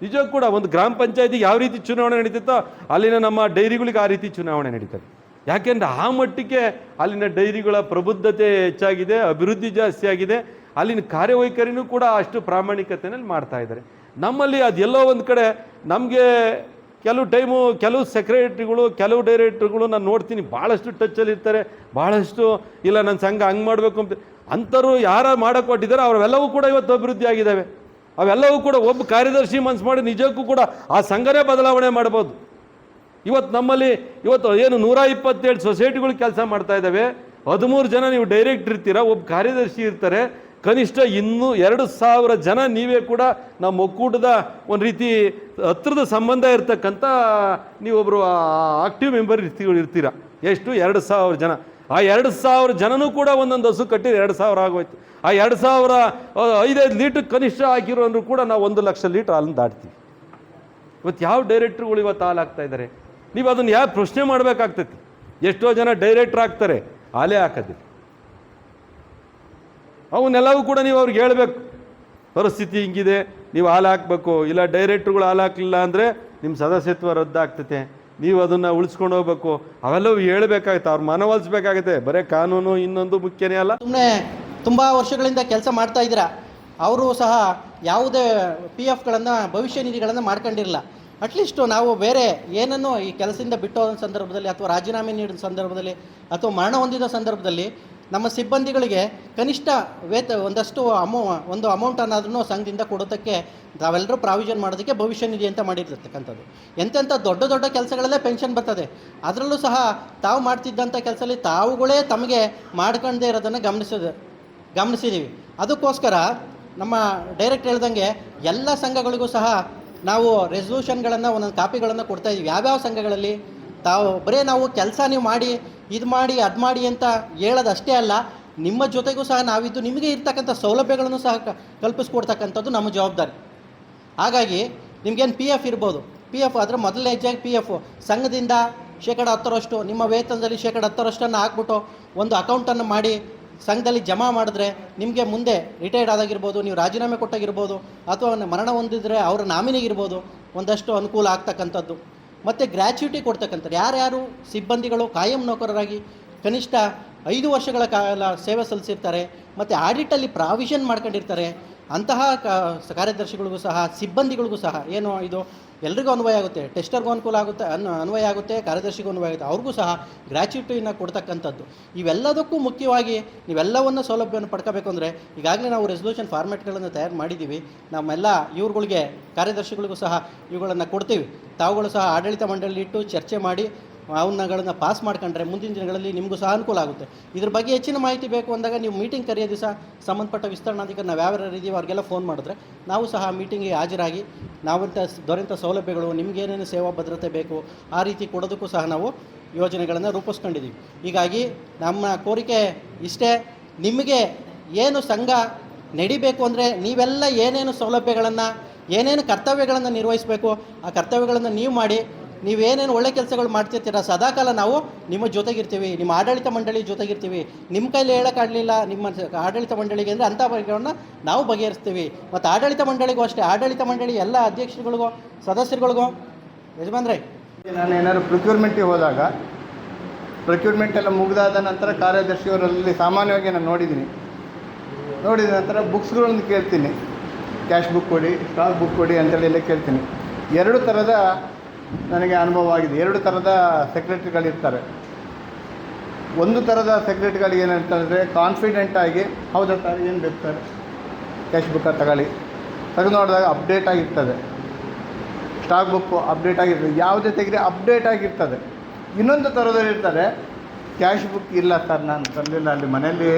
ನಿಜ ಕೂಡ ಒಂದು ಗ್ರಾಮ ಪಂಚಾಯತಿಗೆ ಯಾವ ರೀತಿ ಚುನಾವಣೆ ನಡೀತಿತ್ತೋ ಅಲ್ಲಿನ ನಮ್ಮ ಡೈರಿಗಳಿಗೆ ಆ ರೀತಿ ಚುನಾವಣೆ ನಡೀತದೆ. ಯಾಕೆಂದರೆ ಆ ಮಟ್ಟಿಗೆ ಅಲ್ಲಿನ ಡೈರಿಗಳ ಪ್ರಬುದ್ಧತೆ ಹೆಚ್ಚಾಗಿದೆ, ಅಭಿವೃದ್ಧಿ ಜಾಸ್ತಿ ಆಗಿದೆ. ಅಲ್ಲಿನ ಕಾರ್ಯವೈಖರಿನೂ ಕೂಡ ಅಷ್ಟು ಪ್ರಾಮಾಣಿಕತೆಯಲ್ಲಿ ಮಾಡ್ತಾ ಇದ್ದಾರೆ. ನಮ್ಮಲ್ಲಿ ಅದೆಲ್ಲೋ ಒಂದು ಕಡೆ ನಮಗೆ ಕೆಲವು ಟೈಮು ಕೆಲವು ಸೆಕ್ರೆಟ್ರಿಗಳು, ಕೆಲವು ಡೈರೆಕ್ಟ್ರುಗಳು ನಾನು ನೋಡ್ತೀನಿ ಭಾಳಷ್ಟು ಟಚ್ಚಲ್ಲಿ ಇರ್ತಾರೆ ಭಾಳಷ್ಟು ಇಲ್ಲ ನನ್ನ ಸಂಘ ಹಂಗೆ ಮಾಡಬೇಕು ಅಂತ ಅಂಥವ್ರು ಯಾರು ಮಾಡೋಕೆ ಕೊಟ್ಟಿದ್ದಾರೆ ಅವರೆಲ್ಲವೂ ಕೂಡ ಇವತ್ತು ಅಭಿವೃದ್ಧಿ ಆಗಿದ್ದಾವೆ. ಅವೆಲ್ಲವೂ ಕೂಡ ಒಬ್ಬ ಕಾರ್ಯದರ್ಶಿ ಮನ್ಸು ಮಾಡಿ ನಿಜಕ್ಕೂ ಕೂಡ ಆ ಸಂಘನೇ ಬದಲಾವಣೆ ಮಾಡ್ಬೋದು. ಇವತ್ತು ನಮ್ಮಲ್ಲಿ ಇವತ್ತು ಏನು ನೂರ ಇಪ್ಪತ್ತೇಳು ಸೊಸೈಟಿಗಳು ಕೆಲಸ ಮಾಡ್ತಾ ಇದ್ದಾವೆ. ಹದಿಮೂರು ಜನ ನೀವು ಡೈರೆಕ್ಟ್ ಇರ್ತೀರಾ, ಒಬ್ಬ ಕಾರ್ಯದರ್ಶಿ ಇರ್ತಾರೆ ಕನಿಷ್ಠ ಇನ್ನೂ ಎರಡು ಸಾವಿರ ಜನ ನೀವೇ ಕೂಡ ನಮ್ಮ ಒಕ್ಕೂಟದ ಒಂದು ರೀತಿ ಹತ್ರದ ಸಂಬಂಧ ಇರ್ತಕ್ಕಂಥ ನೀವೊಬ್ಬರು ಆಕ್ಟಿವ್ ಮೆಂಬರ್ ಇರ್ತೀರಾ. ಎಷ್ಟು? ಎರಡು ಸಾವಿರ ಜನ. ಆ ಎರಡು ಸಾವಿರ ಜನನೂ ಕೂಡ ಒಂದೊಂದು ಹಸು ಕಟ್ಟಿದ್ರೆ ಎರಡು ಸಾವಿರ ಆಗೋಯ್ತು. ಆ ಎರಡು ಸಾವಿರ ಐದೈದು ಲೀಟ್ರ್ ಕನಿಷ್ಠ ಹಾಕಿರೋರು ಕೂಡ ನಾವು ಒಂದು ಲಕ್ಷ ಲೀಟ್ರ್ ಹಾಲನ್ನು ದಾಟ್ತೀವಿ. ಇವತ್ತು ಯಾವ ಡೈರೆಕ್ಟ್ರುಗಳು ಇವತ್ತು ಹಾಲು ಹಾಕ್ತಾ ಇದ್ದಾರೆ ನೀವು ಅದನ್ನು ಯಾವ ಪ್ರಶ್ನೆ ಮಾಡಬೇಕಾಗ್ತೈತಿ? ಎಷ್ಟೋ ಜನ ಡೈರೆಕ್ಟ್ರ್ ಆಗ್ತಾರೆ ಹಾಲೇ ಹಾಕೋದಿಲ್ಲ. ಅವನ್ನೆಲ್ಲವೂ ಕೂಡ ನೀವು ಅವ್ರಿಗೆ ಹೇಳಬೇಕು. ಪರಿಸ್ಥಿತಿ ಹಿಂಗಿದೆ, ನೀವು ಹಾಲು ಹಾಕಬೇಕು, ಇಲ್ಲ ಡೈರೆಕ್ಟ್ರುಗಳು ಹಾಲು ಹಾಕಲಿಲ್ಲ ಅಂದರೆ ನಿಮ್ಮ ಸದಸ್ಯತ್ವ ರದ್ದಾಗ್ತೈತೆ. ನೀವು ಅದನ್ನು ಉಳಿಸ್ಕೊಂಡು ಹೋಗ್ಬೇಕು. ಅವೆಲ್ಲವೂ ಹೇಳಬೇಕಾಗುತ್ತೆ, ಅವ್ರ ಮನವೊಲಿಸ್ಬೇಕಾಗತ್ತೆ ಬರೀ ಕಾನೂನು ಇನ್ನೊಂದು ಮುಖ್ಯನೇ ಅಲ್ಲ. ಸುಮ್ಮನೆ ತುಂಬ ವರ್ಷಗಳಿಂದ ಕೆಲಸ ಮಾಡ್ತಾ ಇದ್ದೀರಾ? ಅವರು ಸಹ ಯಾವುದೇ ಪಿ ಎಫ್ಗಳನ್ನು ಭವಿಷ್ಯ ನಿಧಿಗಳನ್ನು ಮಾಡ್ಕೊಂಡಿರಲ್ಲ ಅಟ್ಲೀಸ್ಟು ನಾವು ಬೇರೆ ಏನನ್ನು ಈ ಕೆಲಸದಿಂದ ಬಿಟ್ಟು ಸಂದರ್ಭದಲ್ಲಿ ಅಥವಾ ರಾಜೀನಾಮೆ ನೀಡಿದ ಸಂದರ್ಭದಲ್ಲಿ ಅಥವಾ ಮರಣ ಹೊಂದಿದ ಸಂದರ್ಭದಲ್ಲಿ ನಮ್ಮ ಸಿಬ್ಬಂದಿಗಳಿಗೆ ಕನಿಷ್ಠ ವೇತ ಒಂದಷ್ಟು ಅಮೌ, ಒಂದು ಅಮೌಂಟ್ ಅನ್ನೋದನ್ನು ಸಂಘದಿಂದ ಕೊಡೋದಕ್ಕೆ ನಾವೆಲ್ಲರೂ ಪ್ರಾವಿಷನ್ ಮಾಡೋದಕ್ಕೆ ಭವಿಷ್ಯ ನಿಧಿ ಅಂತ ಮಾಡಿರ್ತಕ್ಕಂಥದ್ದು. ಎಂತೆಂಥ ದೊಡ್ಡ ದೊಡ್ಡ ಕೆಲಸಗಳಲ್ಲೇ ಪೆನ್ಷನ್ ಬರ್ತದೆ. ಅದರಲ್ಲೂ ಸಹ ತಾವು ಮಾಡ್ತಿದ್ದಂಥ ಕೆಲಸದಲ್ಲಿ ತಾವುಗಳೇ ತಮಗೆ ಮಾಡ್ಕೊಂಡೇ ಇರೋದನ್ನು ಗಮನಿಸಿದ ಗಮನಿಸಿದ್ದೀವಿ. ಅದಕ್ಕೋಸ್ಕರ ನಮ್ಮ ಡೈರೆಕ್ಟ್ ಹೇಳ್ದಂಗೆ ಎಲ್ಲ ಸಂಘಗಳಿಗೂ ಸಹ ನಾವು ರೆಸಲ್ಯೂಷನ್ಗಳನ್ನು ಒಂದೊಂದು ಕಾಪಿಗಳನ್ನು ಕೊಡ್ತಾ ಇದ್ದೀವಿ ಯಾವ್ಯಾವ ಸಂಘಗಳಲ್ಲಿ? ತಾವು ಬರೀ ನಾವು ಕೆಲಸ ನೀವು ಮಾಡಿ, ಇದು ಮಾಡಿ, ಅದು ಮಾಡಿ ಅಂತ ಹೇಳೋದಷ್ಟೇ ಅಲ್ಲ, ನಿಮ್ಮ ಜೊತೆಗೂ ಸಹ ನಾವಿದ್ದು ನಿಮಗೆ ಇರ್ತಕ್ಕಂಥ ಸೌಲಭ್ಯಗಳನ್ನು ಸಹ ಕಲ್ಪಿಸ್ಕೊಡ್ತಕ್ಕಂಥದ್ದು ನಮ್ಮ ಜವಾಬ್ದಾರಿ. ಹಾಗಾಗಿ ನಿಮಗೇನು ಪಿ ಎಫ್ ಇರ್ಬೋದು. ಪಿ ಎಫ್ ಅದರ ಮೊದಲನೇ ಹೆಜ್ಜೆಗೆ ಪಿ ಎಫ್ ಸಂಘದಿಂದ ಶೇಕಡ ಹತ್ತರಷ್ಟು, ನಿಮ್ಮ ವೇತನದಲ್ಲಿ ಶೇಕಡ ಹತ್ತರಷ್ಟನ್ನು ಹಾಕ್ಬಿಟ್ಟು ಒಂದು ಅಕೌಂಟನ್ನು ಮಾಡಿ ಸಂಘದಲ್ಲಿ ಜಮಾ ಮಾಡಿದ್ರೆ ನಿಮಗೆ ಮುಂದೆ ರಿಟೈರ್ಡ್ ಆದಾಗಿರ್ಬೋದು, ನೀವು ರಾಜೀನಾಮೆ ಕೊಟ್ಟಾಗಿರ್ಬೋದು, ಅಥವಾ ಮರಣ ಹೊಂದಿದ್ರೆ ಅವರ ನಾಮಿನಿಗಿರ್ಬೋದು, ಒಂದಷ್ಟು ಅನುಕೂಲ ಆಗ್ತಕ್ಕಂಥದ್ದು. ಮತ್ತು ಗ್ರ್ಯಾಚ್ಯುಟಿ ಕೊಡ್ತಕ್ಕಂಥದ್ದು. ಯಾರ್ಯಾರು ಸಿಬ್ಬಂದಿಗಳು ಕಾಯಂ ನೌಕರರಾಗಿ ಕನಿಷ್ಠ ಐದು ವರ್ಷಗಳ ಕಾಲ ಸೇವೆ ಸಲ್ಲಿಸಿರ್ತಾರೆ, ಮತ್ತು ಆಡಿಟಲ್ಲಿ ಪ್ರಾವಿಷನ್ ಮಾಡ್ಕೊಂಡಿರ್ತಾರೆ ಅಂತಹ ಕಾರ್ಯದರ್ಶಿಗಳಿಗೂ ಸಹ, ಸಿಬ್ಬಂದಿಗಳಿಗೂ ಸಹ ಏನು ಇದು ಎಲ್ರಿಗೂ ಅನ್ವಯ ಆಗುತ್ತೆ, ಟೆಸ್ಟರ್ಗೂ ಅನುಕೂಲ ಆಗುತ್ತೆ, ಅನ್ ಅನ್ವಯ ಆಗುತ್ತೆ, ಕಾರ್ಯದರ್ಶಿಗೂ ಅನ್ವಯ ಆಗುತ್ತೆ, ಅವ್ರಿಗೂ ಸಹ ಗ್ರ್ಯಾಚ್ಯುಟಿನ ಕೊಡ್ತಕ್ಕಂಥದ್ದು. ಇವೆಲ್ಲದಕ್ಕೂ ಮುಖ್ಯವಾಗಿ ನೀವೆಲ್ಲವನ್ನು ಸೌಲಭ್ಯವನ್ನು ಪಡ್ಕೋಬೇಕು ಅಂದರೆ ಈಗಾಗಲೇ ನಾವು ರೆಸಲ್ಯೂಷನ್ ಫಾರ್ಮ್ಯಾಟ್ಗಳನ್ನು ತಯಾರು ಮಾಡಿದ್ದೀವಿ ನಮ್ಮೆಲ್ಲ ಇವ್ರುಗಳಿಗೆ, ಕಾರ್ಯದರ್ಶಿಗಳಿಗೂ ಸಹ ಇವುಗಳನ್ನು ಕೊಡ್ತೀವಿ. ತಾವುಗಳು ಸಹ ಆಡಳಿತ ಮಂಡಳಿ ಇಟ್ಟು ಚರ್ಚೆ ಮಾಡಿ ಅವನ್ನಗಳನ್ನು ಪಾಸ್ ಮಾಡ್ಕೊಂಡ್ರೆ ಮುಂದಿನ ದಿನಗಳಲ್ಲಿ ನಿಮಗೂ ಸಹ ಅನುಕೂಲ ಆಗುತ್ತೆ. ಇದ್ರ ಬಗ್ಗೆ ಹೆಚ್ಚಿನ ಮಾಹಿತಿ ಬೇಕು ಅಂದಾಗ ನೀವು ಮೀಟಿಂಗ್ ಕರೆಯೋ ದಿವಸ ಸಂಬಂಧಪಟ್ಟ ವಿಸ್ತರಣಾಧಿಕಾರಿ ನಾವು ಯಾವ್ಯಾರು ಇದೀವಿ ಅವ್ರಿಗೆಲ್ಲ ಫೋನ್ ಮಾಡಿದ್ರೆ ನಾವು ಸಹ ಮೀಟಿಂಗಿಗೆ ಹಾಜರಾಗಿ ನಾವಂಥ ದೊರೆಂಥ ಸೌಲಭ್ಯಗಳು ನಿಮಗೇನೇನು ಸೇವಾ ಭದ್ರತೆ ಬೇಕು ಆ ರೀತಿ ಕೊಡೋದಕ್ಕೂ ಸಹ ನಾವು ಯೋಜನೆಗಳನ್ನು ರೂಪಿಸ್ಕೊಂಡಿದ್ದೀವಿ ಹೀಗಾಗಿ ನಮ್ಮ ಕೋರಿಕೆ ಇಷ್ಟೇ, ನಿಮಗೆ ಏನು ಸಂಘ ನಡಿಬೇಕು ಅಂದರೆ ನೀವೆಲ್ಲ ಏನೇನು ಸೌಲಭ್ಯಗಳನ್ನು, ಏನೇನು ಕರ್ತವ್ಯಗಳನ್ನು ನಿರ್ವಹಿಸಬೇಕು, ಆ ಕರ್ತವ್ಯಗಳನ್ನು ನೀವು ಮಾಡಿ ನೀವೇನೇನು ಒಳ್ಳೆ ಕೆಲಸಗಳು ಮಾಡ್ತಿರ್ತೀರ? ಸದಾಕಾಲ ನಾವು ನಿಮ್ಮ ಜೊತೆಗಿರ್ತೀವಿ, ನಿಮ್ಮ ಆಡಳಿತ ಮಂಡಳಿ ಜೊತೆಗಿರ್ತೀವಿ. ನಿಮ್ಮ ಕೈಲಿ ಹೇಳೋಕ್ಕಾಗಲಿಲ್ಲ ನಿಮ್ಮ ಆಡಳಿತ ಮಂಡಳಿಗೆ ಅಂದರೆ ಅಂಥ ಬಗೆಗಳನ್ನ ನಾವು ಬಗೆಹರಿಸ್ತೀವಿ. ಮತ್ತು ಆಡಳಿತ ಮಂಡಳಿಗೂ ಅಷ್ಟೇ, ಆಡಳಿತ ಮಂಡಳಿ ಎಲ್ಲ ಅಧ್ಯಕ್ಷರುಗಳಿಗೂ, ಸದಸ್ಯರುಗಳಿಗೂ, ಯಜಮಾನ್ರೆ. ನಾನು ಏನಾದ್ರು ಪ್ರೊಕ್ಯೂರ್ಮೆಂಟಿಗೆ ಹೋದಾಗ ಪ್ರೊಕ್ಯೂರ್ಮೆಂಟ್ ಎಲ್ಲ ಮುಗಿದಾದ ನಂತರ ಕಾರ್ಯದರ್ಶಿಯವರಲ್ಲಿ ಸಾಮಾನ್ಯವಾಗಿ ನಾನು ನೋಡಿದ್ದೀನಿ. ನೋಡಿದ ನಂತರ ಬುಕ್ಸ್ಗಳನ್ನು ಕೇಳ್ತೀನಿ. ಕ್ಯಾಶ್ ಬುಕ್ ಕೊಡಿ, ಸ್ಟಾಕ್ ಬುಕ್ ಕೊಡಿ ಅಂತೇಳಿ ಎಲ್ಲ ಕೇಳ್ತೀನಿ. ಎರಡು ಥರದ ನನಗೆ ಅನುಭವ ಆಗಿದೆ. ಎರಡು ಥರದ ಸೆಕ್ರೆಟ್ರಿಗಳಿರ್ತಾರೆ ಒಂದು ಥರದ ಸೆಕ್ರೆಟ್ರಿಗಳು ಏನಂತಂದರೆ ಕಾನ್ಫಿಡೆಂಟ್ ಆಗಿ, ಹೌದಾ ಸರ್ ಏನು ಬೇಕು ಸರ್? ಕ್ಯಾಶ್ ಬುಕ್ಕ ತಗೊಳ್ಳಿ. ತೆಗೆದು ನೋಡಿದಾಗ ಅಪ್ಡೇಟ್ ಆಗಿರ್ತದೆ. ಸ್ಟಾಕ್ ಬುಕ್ಕು ಅಪ್ಡೇಟ್ ಆಗಿರ್ತದೆ. ಯಾವುದೇ ತೆಗೆದ್ರೆ ಅಪ್ಡೇಟ್ ಆಗಿರ್ತದೆ. ಇನ್ನೊಂದು ಥರದಲ್ಲಿ ಇರ್ತಾರೆ ಕ್ಯಾಶ್ ಬುಕ್ ಇಲ್ಲ ಸರ್, ನಾನು ತಂದಿಲ್ಲ. ಅಲ್ಲಿ ಮನೆಯಲ್ಲಿ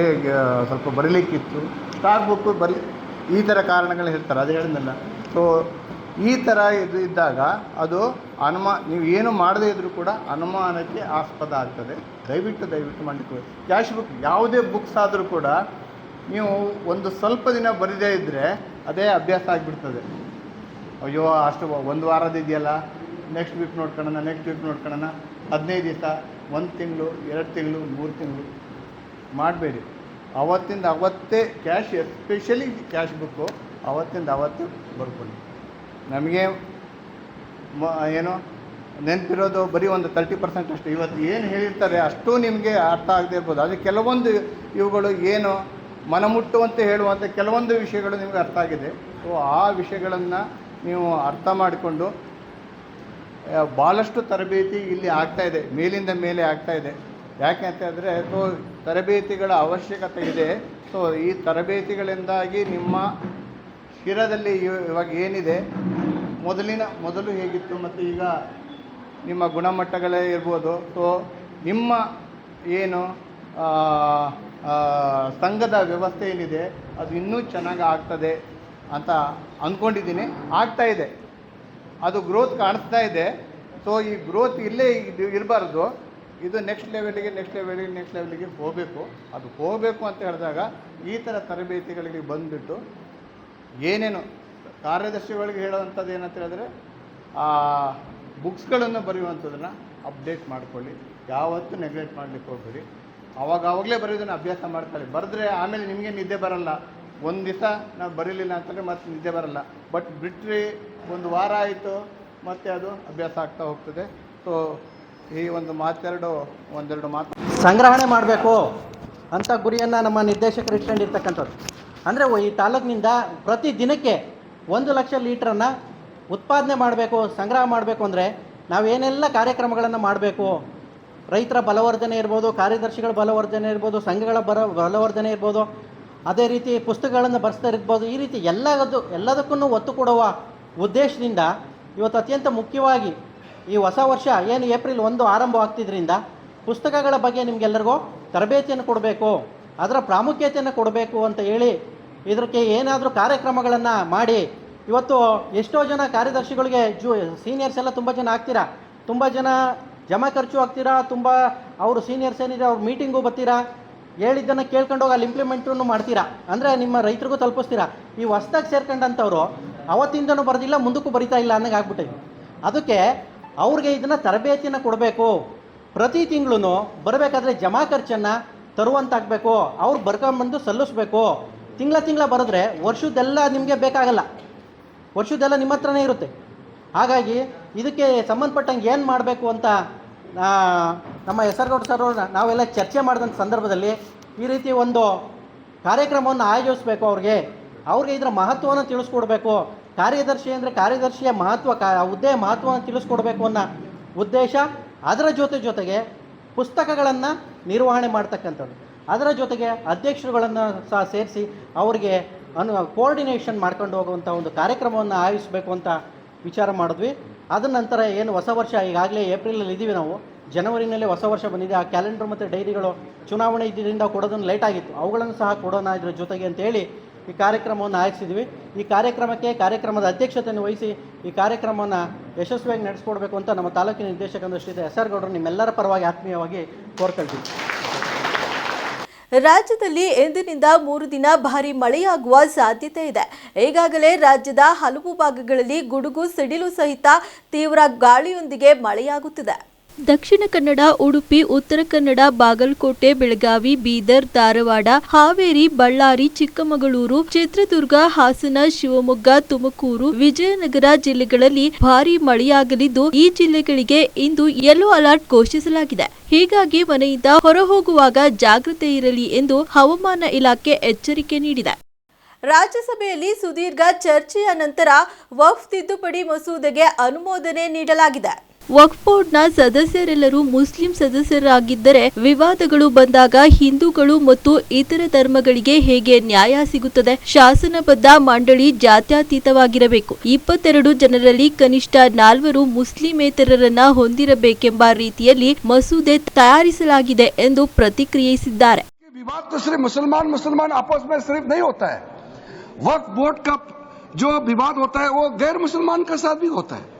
ಸ್ವಲ್ಪ ಬರೀಲಿಕ್ಕಿತ್ತು. ಸ್ಟಾಕ್ ಬುಕ್ಕು ಬರಲಿ ಈ ಥರ ಕಾರಣಗಳು ಹೇಳ್ತಾರೆ. ಅದು ಹೇಳಿದ್ನಲ್ಲ. ಸೊ ಈ ಥರ ಇದು ಇದ್ದಾಗ ಅದು ಅನುಮಾ, ನೀವು ಏನು ಮಾಡದೇ ಇದ್ದರೂ ಕೂಡ ಅನುಮಾನಕ್ಕೆ ಆಸ್ಪದ ಆಗ್ತದೆ. ದಯವಿಟ್ಟು ದಯವಿಟ್ಟು ಮಾಡಿಕೊಳ್ಳಿ. ಕ್ಯಾಶ್ ಬುಕ್, ಯಾವುದೇ ಬುಕ್ಸ್ ಆದರೂ ಕೂಡ ನೀವು ಒಂದು ಸ್ವಲ್ಪ ದಿನ ಬರೀದೇ ಇದ್ದರೆ ಅದೇ ಅಭ್ಯಾಸ ಆಗಿಬಿಡ್ತದೆ. ಅಯ್ಯೋ, ಅಷ್ಟು ಒಂದು ವಾರದಿದೆಯಲ್ಲ ನೆಕ್ಸ್ಟ್ ವೀಕ್ ನೋಡ್ಕೊಳ್ಳೋಣ ನೆಕ್ಸ್ಟ್ ವೀಕ್ ನೋಡ್ಕೊಳ್ಳೋಣ ಹದಿನೈದು ದಿವಸ, ಒಂದು ತಿಂಗಳು, ಎರಡು ತಿಂಗಳು, ಮೂರು ತಿಂಗಳು. ಮಾಡಬೇಡಿ. ಅವತ್ತಿಂದ ಅವತ್ತೇ ಕ್ಯಾಶ್, ಎಸ್ಪೆಷಲಿ ಕ್ಯಾಶ್ ಬುಕ್ಕು ಅವತ್ತಿಂದ ಅವತ್ತು ಬರ್ಕೊಳ್ಳಿ. ನಮಗೆ ಮ, ಏನು ನೆನಪಿರೋದು ಬರೀ ಒಂದು ತರ್ಟಿ ಪರ್ಸೆಂಟ್ ಅಷ್ಟು. ಇವತ್ತು ಏನು ಹೇಳಿರ್ತಾರೆ ಅಷ್ಟು ನಿಮಗೆ ಅರ್ಥ ಆಗದೆ ಇರ್ಬೋದು. ಆದರೆ ಕೆಲವೊಂದು ಇವುಗಳು ಏನು ಮನಮುಟ್ಟುವಂತೆ ಹೇಳುವಂಥ ಕೆಲವೊಂದು ವಿಷಯಗಳು ನಿಮಗೆ ಅರ್ಥ ಆಗಿದೆ. ಸೊ ಆ ವಿಷಯಗಳನ್ನು ನೀವು ಅರ್ಥ ಮಾಡಿಕೊಂಡು ಭಾಳಷ್ಟು ತರಬೇತಿ ಇಲ್ಲಿ ಆಗ್ತಾ ಇದೆ. ಮೇಲಿಂದ ಮೇಲೆ ಆಗ್ತಾ ಇದೆ. ಯಾಕೆ ಅಂತ ಹೇಳಿದ್ರೆ ಸೊ ತರಬೇತಿಗಳ ಅವಶ್ಯಕತೆ ಇದೆ. ಸೊ ಈ ತರಬೇತಿಗಳಿಂದಾಗಿ ನಿಮ್ಮ ಶಿರದಲ್ಲಿ ಇವ- ಇವಾಗ ಏನಿದೆ? ಮೊದಲಿನ, ಮೊದಲು ಹೇಗಿತ್ತು ಮತ್ತು ಈಗ ನಿಮ್ಮ ಗುಣಮಟ್ಟಗಳೇ ಇರ್ಬೋದು. ಸೊ ನಿಮ್ಮ ಏನು ಸಂಘದ ವ್ಯವಸ್ಥೆ ಏನಿದೆ, ಅದು ಇನ್ನೂ ಚೆನ್ನಾಗಿ ಆಗ್ತದೆ ಅಂತ ಅಂದ್ಕೊಂಡಿದ್ದೀನಿ ಆಗ್ತಾ ಇದೆ. ಅದು ಗ್ರೋತ್ ಕಾಣಿಸ್ತಾ ಇದೆ. ಸೊ ಈ ಗ್ರೋತ್ ಇಲ್ಲೇ ಇದು ಇರಬಾರ್ದು. ಇದು ನೆಕ್ಸ್ಟ್ ಲೆವೆಲಿಗೆ ನೆಕ್ಸ್ಟ್ ಲೆವೆಲಿಗೆ ನೆಕ್ಸ್ಟ್ ಲೆವೆಲಿಗೆ ಹೋಗಬೇಕು. ಅದು ಹೋಗಬೇಕು ಅಂತ ಹೇಳಿದಾಗ ಈ ಥರ ತರಬೇತಿಗಳಿಗೆ ಬಂದುಬಿಟ್ಟು ಏನೇನು ಕಾರ್ಯದರ್ಶಿಗಳಿಗೆ ಹೇಳುವಂಥದ್ದು ಏನಂತ ಹೇಳಿದ್ರೆ, ಆ ಬುಕ್ಸ್ಗಳನ್ನು ಬರೆಯುವಂಥದ್ದನ್ನು ಅಪ್ಡೇಟ್ ಮಾಡ್ಕೊಳ್ಳಿ. ಯಾವತ್ತೂ ನೆಗ್ಲೆಕ್ಟ್ ಮಾಡಲಿಕ್ಕೆ ಹೋಗ್ಬೇಡಿ. ಅವಾಗಲೇ ಬರೆಯೋದನ್ನು ಅಭ್ಯಾಸ ಮಾಡ್ಕೊಳ್ಳಿ. ಬರೆದ್ರೆ ಆಮೇಲೆ ನಿಮಗೆ ನಿದ್ದೆ ಬರಲ್ಲ. ಒಂದು ದಿವಸ ನಾವು ಬರೀಲಿಲ್ಲ ಅಂತಂದರೆ ಮತ್ತೆ ನಿದ್ದೆ ಬರಲ್ಲ. ಬಟ್ ಬಿಟ್ಟರೆ ಒಂದು ವಾರ ಆಯಿತು, ಮತ್ತೆ ಅದು ಅಭ್ಯಾಸ ಆಗ್ತಾ ಹೋಗ್ತದೆ. ಸೊ ಈ ಒಂದು ಮಾತೆರಡು, ಒಂದೆರಡು ಮಾತು ಸಂಗ್ರಹಣೆ ಮಾಡಬೇಕು ಅಂತ ಗುರಿಯನ್ನು ನಮ್ಮ ನಿರ್ದೇಶಕರು ಇಟ್ಕೊಂಡಿರ್ತಕ್ಕಂಥದ್ದು ಅಂದರೆ ಈ ತಾಲೂಕಿನಿಂದ ಪ್ರತಿ ದಿನಕ್ಕೆ ಒಂದು ಲಕ್ಷ ಲೀಟ್ರನ್ನು ಉತ್ಪಾದನೆ ಮಾಡಬೇಕು, ಸಂಗ್ರಹ ಮಾಡಬೇಕು ಅಂದರೆ ನಾವೇನೆಲ್ಲ ಕಾರ್ಯಕ್ರಮಗಳನ್ನು ಮಾಡಬೇಕು? ರೈತರ ಬಲವರ್ಧನೆ ಇರ್ಬೋದು, ಕಾರ್ಯದರ್ಶಿಗಳ ಬಲವರ್ಧನೆ ಇರ್ಬೋದು, ಸಂಘಗಳ ಬಲ, ಬಲವರ್ಧನೆ ಇರ್ಬೋದು, ಅದೇ ರೀತಿ ಪುಸ್ತಕಗಳನ್ನು ಬರೆಸ್ತಾ ಇರ್ಬೋದು, ಈ ರೀತಿ ಎಲ್ಲದೂ ಎಲ್ಲದಕ್ಕೂ ಒತ್ತು ಕೊಡುವ ಉದ್ದೇಶದಿಂದ ಇವತ್ತು ಅತ್ಯಂತ ಮುಖ್ಯವಾಗಿ ಈ ಹೊಸ ವರ್ಷ, ಏನು ಏಪ್ರಿಲ್ ಒಂದು ಆರಂಭವಾಗ್ತಿದ್ದರಿಂದ ಪುಸ್ತಕಗಳ ಬಗ್ಗೆ ನಿಮಗೆಲ್ಲರಿಗೂ ತರಬೇತಿಯನ್ನು ಕೊಡಬೇಕು. ಅದರ ಪ್ರಾಮುಖ್ಯತೆಯನ್ನು ಕೊಡಬೇಕು ಅಂತ ಹೇಳಿ ಇದಕ್ಕೆ ಏನಾದರೂ ಕಾರ್ಯಕ್ರಮಗಳನ್ನು ಮಾಡಿ. ಇವತ್ತು ಎಷ್ಟೋ ಜನ ಕಾರ್ಯದರ್ಶಿಗಳಿಗೆ ಜೂ, ಸೀನಿಯರ್ಸ್ ಎಲ್ಲ ತುಂಬ ಜನ ಆಗ್ತೀರಾ? ತುಂಬ ಜನ ಜಮಾ ಖರ್ಚು ಆಗ್ತೀರಾ? ತುಂಬ ಅವರು ಸೀನಿಯರ್ಸ್ ಏನಿದೆ ಅವ್ರ ಮೀಟಿಂಗು ಬರ್ತೀರಾ? ಹೇಳಿದ್ದನ್ನು ಕೇಳ್ಕೊಂಡೋಗಿ ಅಲ್ಲಿ ಇಂಪ್ಲಿಮೆಂಟನ್ನು ಮಾಡ್ತೀರಾ? ಅಂದರೆ ನಿಮ್ಮ ರೈತರಿಗೂ ತಲುಪಿಸ್ತೀರಾ? ಈ ಹೊಸ್ದಾಗಿ ಸೇರ್ಕೊಂಡಂಥವ್ರು ಅವತ್ತಿಂದನೂ ಬರೋದಿಲ್ಲ, ಮುಂದಕ್ಕೂ ಬರಿತಾ ಇಲ್ಲ ಅನ್ನಂಗೆ ಆಗ್ಬಿಟ್ಟಿದೆ ಅದಕ್ಕೆ ಅವ್ರಿಗೆ ಇದನ್ನು ತರಬೇತಿಯನ್ನು ಕೊಡಬೇಕು. ಪ್ರತಿ ತಿಂಗಳು ಬರಬೇಕಾದ್ರೆ ಜಮಾ ಖರ್ಚನ್ನು ತರುವಂತಾಗಬೇಕು, ಅವ್ರು ಬರ್ಕೊಂಬಂದು ಸಲ್ಲಿಸ್ಬೇಕು. ತಿಂಗಳ ತಿಂಗಳ ಬರೆದ್ರೆ ವರ್ಷದ್ದೆಲ್ಲ ನಿಮಗೆ ಬೇಕಾಗಲ್ಲ. ವರ್ಷದ್ದೆಲ್ಲ ನಿಮ್ಮ ಹತ್ರನೇ ಇರುತ್ತೆ. ಹಾಗಾಗಿ ಇದಕ್ಕೆ ಸಂಬಂಧಪಟ್ಟಂಗೆ ಏನು ಮಾಡಬೇಕು ಅಂತ ನಮ್ಮ ಹೆಸರುಗೌಡ ಸರ್ ಅವ್ರನ್ನ ನಾವೆಲ್ಲ ಚರ್ಚೆ ಮಾಡಿದಂಥ ಸಂದರ್ಭದಲ್ಲಿ ಈ ರೀತಿ ಒಂದು ಕಾರ್ಯಕ್ರಮವನ್ನು ಆಯೋಜಿಸಬೇಕು ಅವ್ರಿಗೆ. ಅವ್ರಿಗೆ ಇದರ ಮಹತ್ವವನ್ನು ತಿಳಿಸ್ಕೊಡ್ಬೇಕು. ಕಾರ್ಯದರ್ಶಿ ಅಂದರೆ ಕಾರ್ಯದರ್ಶಿಯ ಮಹತ್ವ, ಕಾ ಹುದ್ದೆಯ ಮಹತ್ವವನ್ನು ತಿಳಿಸ್ಕೊಡ್ಬೇಕು ಅನ್ನೋ ಉದ್ದೇಶ. ಅದರ ಜೊತೆ ಜೊತೆಗೆ ಪುಸ್ತಕಗಳನ್ನು ನಿರ್ವಹಣೆ ಮಾಡ್ತಕ್ಕಂಥದ್ದು. ಅದರ ಜೊತೆಗೆ ಅಧ್ಯಕ್ಷರುಗಳನ್ನು ಸಹ ಸೇರಿಸಿ ಅವರಿಗೆ ಅನು ಕೋಆರ್ಡಿನೇಷನ್ ಮಾಡ್ಕೊಂಡು ಹೋಗುವಂಥ ಒಂದು ಕಾರ್ಯಕ್ರಮವನ್ನು ಆಯೋಜಿಸಬೇಕು ಅಂತ ವಿಚಾರ ಮಾಡಿದ್ವಿ. ಅದ ನಂತರ ಏನು ಹೊಸ ವರ್ಷ ಈಗಾಗಲೇ ಏಪ್ರಿಲಲ್ಲಿ ಇದ್ದೀವಿ ನಾವು. ಜನವರಿನಲ್ಲೇ ಹೊಸ ವರ್ಷ ಬಂದಿದೆ. ಆ ಕ್ಯಾಲೆಂಡರ್ ಮತ್ತು ಡೈರಿಗಳು ಚುನಾವಣೆ ಇದ್ದಿದ್ದರಿಂದ ಕೊಡೋದನ್ನು ಲೇಟ್ ಆಗಿತ್ತು. ಅವುಗಳನ್ನು ಸಹ ಕೊಡೋಣ ಇದ್ರ ಜೊತೆಗೆ ಅಂತೇಳಿ ಈ ಕಾರ್ಯಕ್ರಮವನ್ನು ಆಯೋಜಿಸಿದ್ವಿ. ಈ ಕಾರ್ಯಕ್ರಮಕ್ಕೆ ಕಾರ್ಯಕ್ರಮದ ಅಧ್ಯಕ್ಷತೆಯನ್ನು ವಹಿಸಿ ಈ ಕಾರ್ಯಕ್ರಮವನ್ನು ಯಶಸ್ವಿಯಾಗಿ ನಡೆಸ್ಕೊಡ್ಬೇಕು ಅಂತ ನಮ್ಮ ತಾಲೂಕಿನ ನಿರ್ದೇಶಕರು ಶ್ರೀ ಎಸ್ ಆರ್ ಗೌಡರು ನಿಮ್ಮೆಲ್ಲರ ಪರವಾಗಿ ಆತ್ಮೀಯವಾಗಿ ಕೋರ್ಕೊಳ್ತೀವಿ. ರಾಜ್ಯದಲ್ಲಿ ಎಂದಿನಿಂದ ಮೂರು ದಿನ ಭಾರಿ ಮಳೆಯಾಗುವ ಸಾಧ್ಯತೆ ಇದೆ. ಈಗಾಗಲೇ ರಾಜ್ಯದ ಹಲವು ಭಾಗಗಳಲ್ಲಿ ಗುಡುಗು, ಸಿಡಿಲು ಸಹಿತ ತೀವ್ರ ಗಾಳಿಯೊಂದಿಗೆ ಮಳೆಯಾಗುತ್ತಿದೆ. ದಕ್ಷಿಣ ಕನ್ನಡ, ಉಡುಪಿ, ಉತ್ತರ ಕನ್ನಡ, ಬಾಗಲಕೋಟೆ, ಬೆಳಗಾವಿ, ಬೀದರ್, ಧಾರವಾಡ, ಹಾವೇರಿ, ಬಳ್ಳಾರಿ, ಚಿಕ್ಕಮಗಳೂರು, ಚಿತ್ರದುರ್ಗ, ಹಾಸನ, ಶಿವಮೊಗ್ಗ, ತುಮಕೂರು, ವಿಜಯನಗರ ಜಿಲ್ಲೆಗಳಲ್ಲಿ ಭಾರಿ ಮಳೆಯಾಗಲಿದ್ದು ಈ ಜಿಲ್ಲೆಗಳಿಗೆ ಇಂದು ಯೆಲ್ಲೋ ಅಲರ್ಟ್ ಘೋಷಿಸಲಾಗಿದೆ. ಹೀಗಾಗಿ ಮನೆಯಿಂದ ಹೊರಹೋಗುವಾಗ ಜಾಗೃತೆ ಇರಲಿ ಎಂದು ಹವಾಮಾನ ಇಲಾಖೆ ಎಚ್ಚರಿಕೆ ನೀಡಿದೆ. ರಾಜ್ಯಸಭೆಯಲ್ಲಿ ಸುದೀರ್ಘ ಚರ್ಚೆಯ ನಂತರ ವಫ್ ತಿದ್ದುಪಡಿ ಮಸೂದೆಗೆ ಅನುಮೋದನೆ ನೀಡಲಾಗಿದೆ. ವಕ್ಫ್ ಬೋರ್ಡ್ನ ಸದಸ್ಯರೆಲ್ಲರೂ ಮುಸ್ಲಿಂ ಸದಸ್ಯರಾಗಿದ್ದರೆ ವಿವಾದಗಳು ಬಂದಾಗ ಹಿಂದೂಗಳು ಮತ್ತು ಇತರ ಧರ್ಮಗಳಿಗೆ ಹೇಗೆ ನ್ಯಾಯ ಸಿಗುತ್ತದೆ ಶಾಸನಬದ್ಧ ಮಂಡಳಿ ಜಾತ್ಯತೀತವಾಗಿರಬೇಕು ಇಪ್ಪತ್ತೆರಡು ಜನರಲ್ಲಿ ಕನಿಷ್ಠ ನಾಲ್ವರು ಮುಸ್ಲಿಮೇತರರನ್ನ ಹೊಂದಿರಬೇಕೆಂಬ ರೀತಿಯಲ್ಲಿ ಮಸೂದೆ ತಯಾರಿಸಲಾಗಿದೆ ಎಂದು ಪ್ರತಿಕ್ರಿಯಿಸಿದ್ದಾರೆ विवाद तो सिर्फ मुसलमान मुसलमान आपस में सिर्फ नहीं होता है वक्फ बोर्ड का जो विवाद होता है वो गैर मुसलमान के साथ भी होता है तो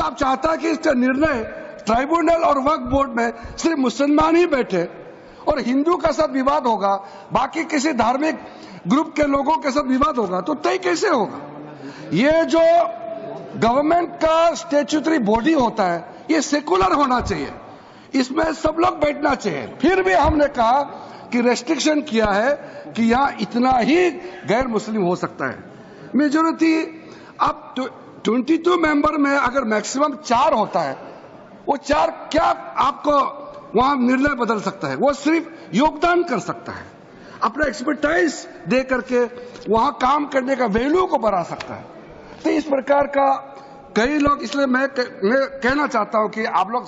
तो आप चाहता कि इसका निर्णय ट्राइब्यूनल और वक्फ बोर्ड में सिर्फ़ मुसलमान ही बैठे और हिंदू का साथ विवाद होगा, बाकी किसी धार्मिक ग्रुप के लोगों के साथ विवाद होगा तो तय कैसे होगा? ये जो गवर्नमेंट का स्टेचुटरी बॉडी होता है, ये सेकुलर होना चाहिए। इसमें सब लोग बैठना चाहिए। फिर भी हमने कहा कि रेस्ट्रिक्शन किया है कि यहाँ इतना ही गैर मुस्लिम हो सकता है। मेजोरिटी अब तो 22 मेंबर में अगर मैक्सिमम चार होता है, वो चार क्या आपको वहाँ निर्णय बदल सकता है? वो सिर्फ़ योगदान कर सकता है। अपना एक्सपर्टाइज दे करके वहाँ काम करने का वैल्यू को बढ़ा सकता है। तो इस प्रकार का कई लोग, इसलिए मैं मैं कहना चाहता हूँ कि आप लोग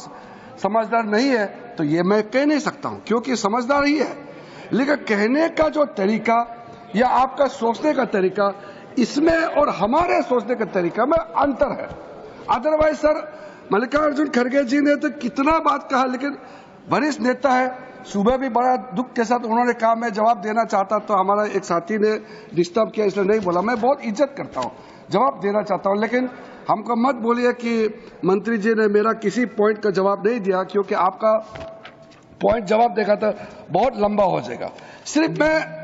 समझदार नहीं है तो ये मैं कह नहीं सकता हूँ, क्योंकि समझदार ही है। लेकिन कहने का जो तरीका या आपका सोचने का तरीका इसमें और हमारे सोचने का तरीका में अंतर है। अदरवाइज़ सर, मल्लिकार्जुन खड़गे जी ने तो कितना बात कहा, लेकिन वरिष्ठ नेता है, सुबह भी बड़ा दुख के साथ उन्होंने कहा, मैं जवाब देना चाहता तो हमारा एक साथी ने डिस्टर्ब किया, इसलिए नहीं बोला। मैं बहुत इज़्ज़त करता हूँ, जवाब देना चाहता हूँ, लेकिन हमको मत बोलिए कि मंत्री जी ने मेरा किसी पॉइंट का जवाब नहीं दिया, क्योंकि आपका पॉइंट जवाब देखा तो बहुत लंबा हो जाएगा। सिर्फ़ मैं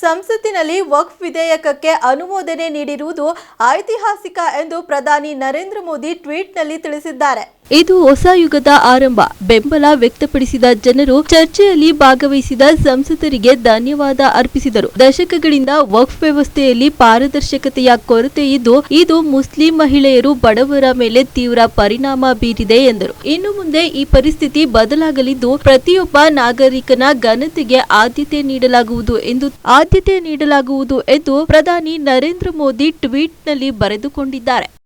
ಸಂಸತ್ತಿನಲ್ಲಿ ವಕ್ಫ್ ವಿಧೇಯಕಕ್ಕೆ ಅನುಮೋದನೆ ನೀಡಿರುವುದು ಐತಿಹಾಸಿಕ ಎಂದು ಪ್ರಧಾನಿ ನರೇಂದ್ರ ಮೋದಿ ಟ್ವೀಟ್ನಲ್ಲಿ ತಿಳಿಸಿದ್ದಾರೆ. ಇದು ಹೊಸ ಯುಗದ ಆರಂಭ. ಬೆಂಬಲ ವ್ಯಕ್ತಪಡಿಸಿದ ಜನರು ಚರ್ಚೆಯಲ್ಲಿ ಭಾಗವಹಿಸಿದ ಸಂಸದರಿಗೆ ಧನ್ಯವಾದ ಅರ್ಪಿಸಿದರು. ದಶಕಗಳಿಂದ ವಕ್ಫ್ ವ್ಯವಸ್ಥೆಯಲ್ಲಿ ಪಾರದರ್ಶಕತೆಯ ಕೊರತೆ ಇದ್ದು, ಇದು ಮುಸ್ಲಿಂ ಮಹಿಳೆಯರು ಬಡವರ ಮೇಲೆ ತೀವ್ರ ಪರಿಣಾಮ ಬೀರಿದೆ ಎಂದರು. ಇನ್ನು ಮುಂದೆ ಈ ಪರಿಸ್ಥಿತಿ ಬದಲಾಗಲಿದ್ದು, ಪ್ರತಿಯೊಬ್ಬ ನಾಗರಿಕನ ಘನತೆಗೆ ಆದ್ಯತೆ ನೀಡಲಾಗುವುದು ಎಂದು, ಆದ್ಯತೆ ನೀಡಲಾಗುವುದು ಎಂದು ಪ್ರಧಾನಿ ನರೇಂದ್ರ ಮೋದಿ ಟ್ವೀಟ್ನಲ್ಲಿ ಬರೆದುಕೊಂಡಿದ್ದಾರೆ.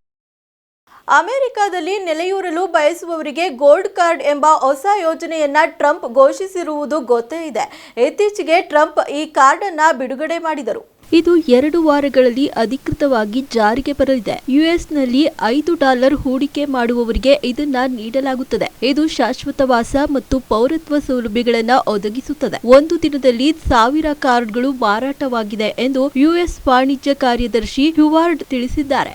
ಅಮೆರಿಕದಲ್ಲಿ ನೆಲೆಯೂರಲು ಬಯಸುವವರಿಗೆ ಗೋಲ್ಡ್ ಕಾರ್ಡ್ ಎಂಬ ಹೊಸ ಯೋಜನೆಯನ್ನ ಟ್ರಂಪ್ ಘೋಷಿಸಿರುವುದು ಗೊತ್ತೇ ಇದೆ. ಇತ್ತೀಚೆಗೆ ಟ್ರಂಪ್ ಈ ಕಾರ್ಡ್ ಅನ್ನ ಬಿಡುಗಡೆ ಮಾಡಿದರು. ಇದು ಎರಡು ವಾರಗಳಲ್ಲಿ ಅಧಿಕೃತವಾಗಿ ಜಾರಿಗೆ ಬರಲಿದೆ. ಯುಎಸ್ನಲ್ಲಿ ಐದು ಡಾಲರ್ ಹೂಡಿಕೆ ಮಾಡುವವರಿಗೆ ಇದನ್ನ ನೀಡಲಾಗುತ್ತದೆ. ಇದು ಶಾಶ್ವತ ವಾಸ ಮತ್ತು ಪೌರತ್ವ ಸೌಲಭ್ಯಗಳನ್ನ ಒದಗಿಸುತ್ತದೆ. ಒಂದು ದಿನದಲ್ಲಿ ಸಾವಿರ ಕಾರ್ಡ್ಗಳು ಮಾರಾಟವಾಗಿದೆ ಎಂದು ಯುಎಸ್ ವಾಣಿಜ್ಯ ಕಾರ್ಯದರ್ಶಿ ಹ್ಯುವಾರ್ಡ್ ತಿಳಿಸಿದ್ದಾರೆ.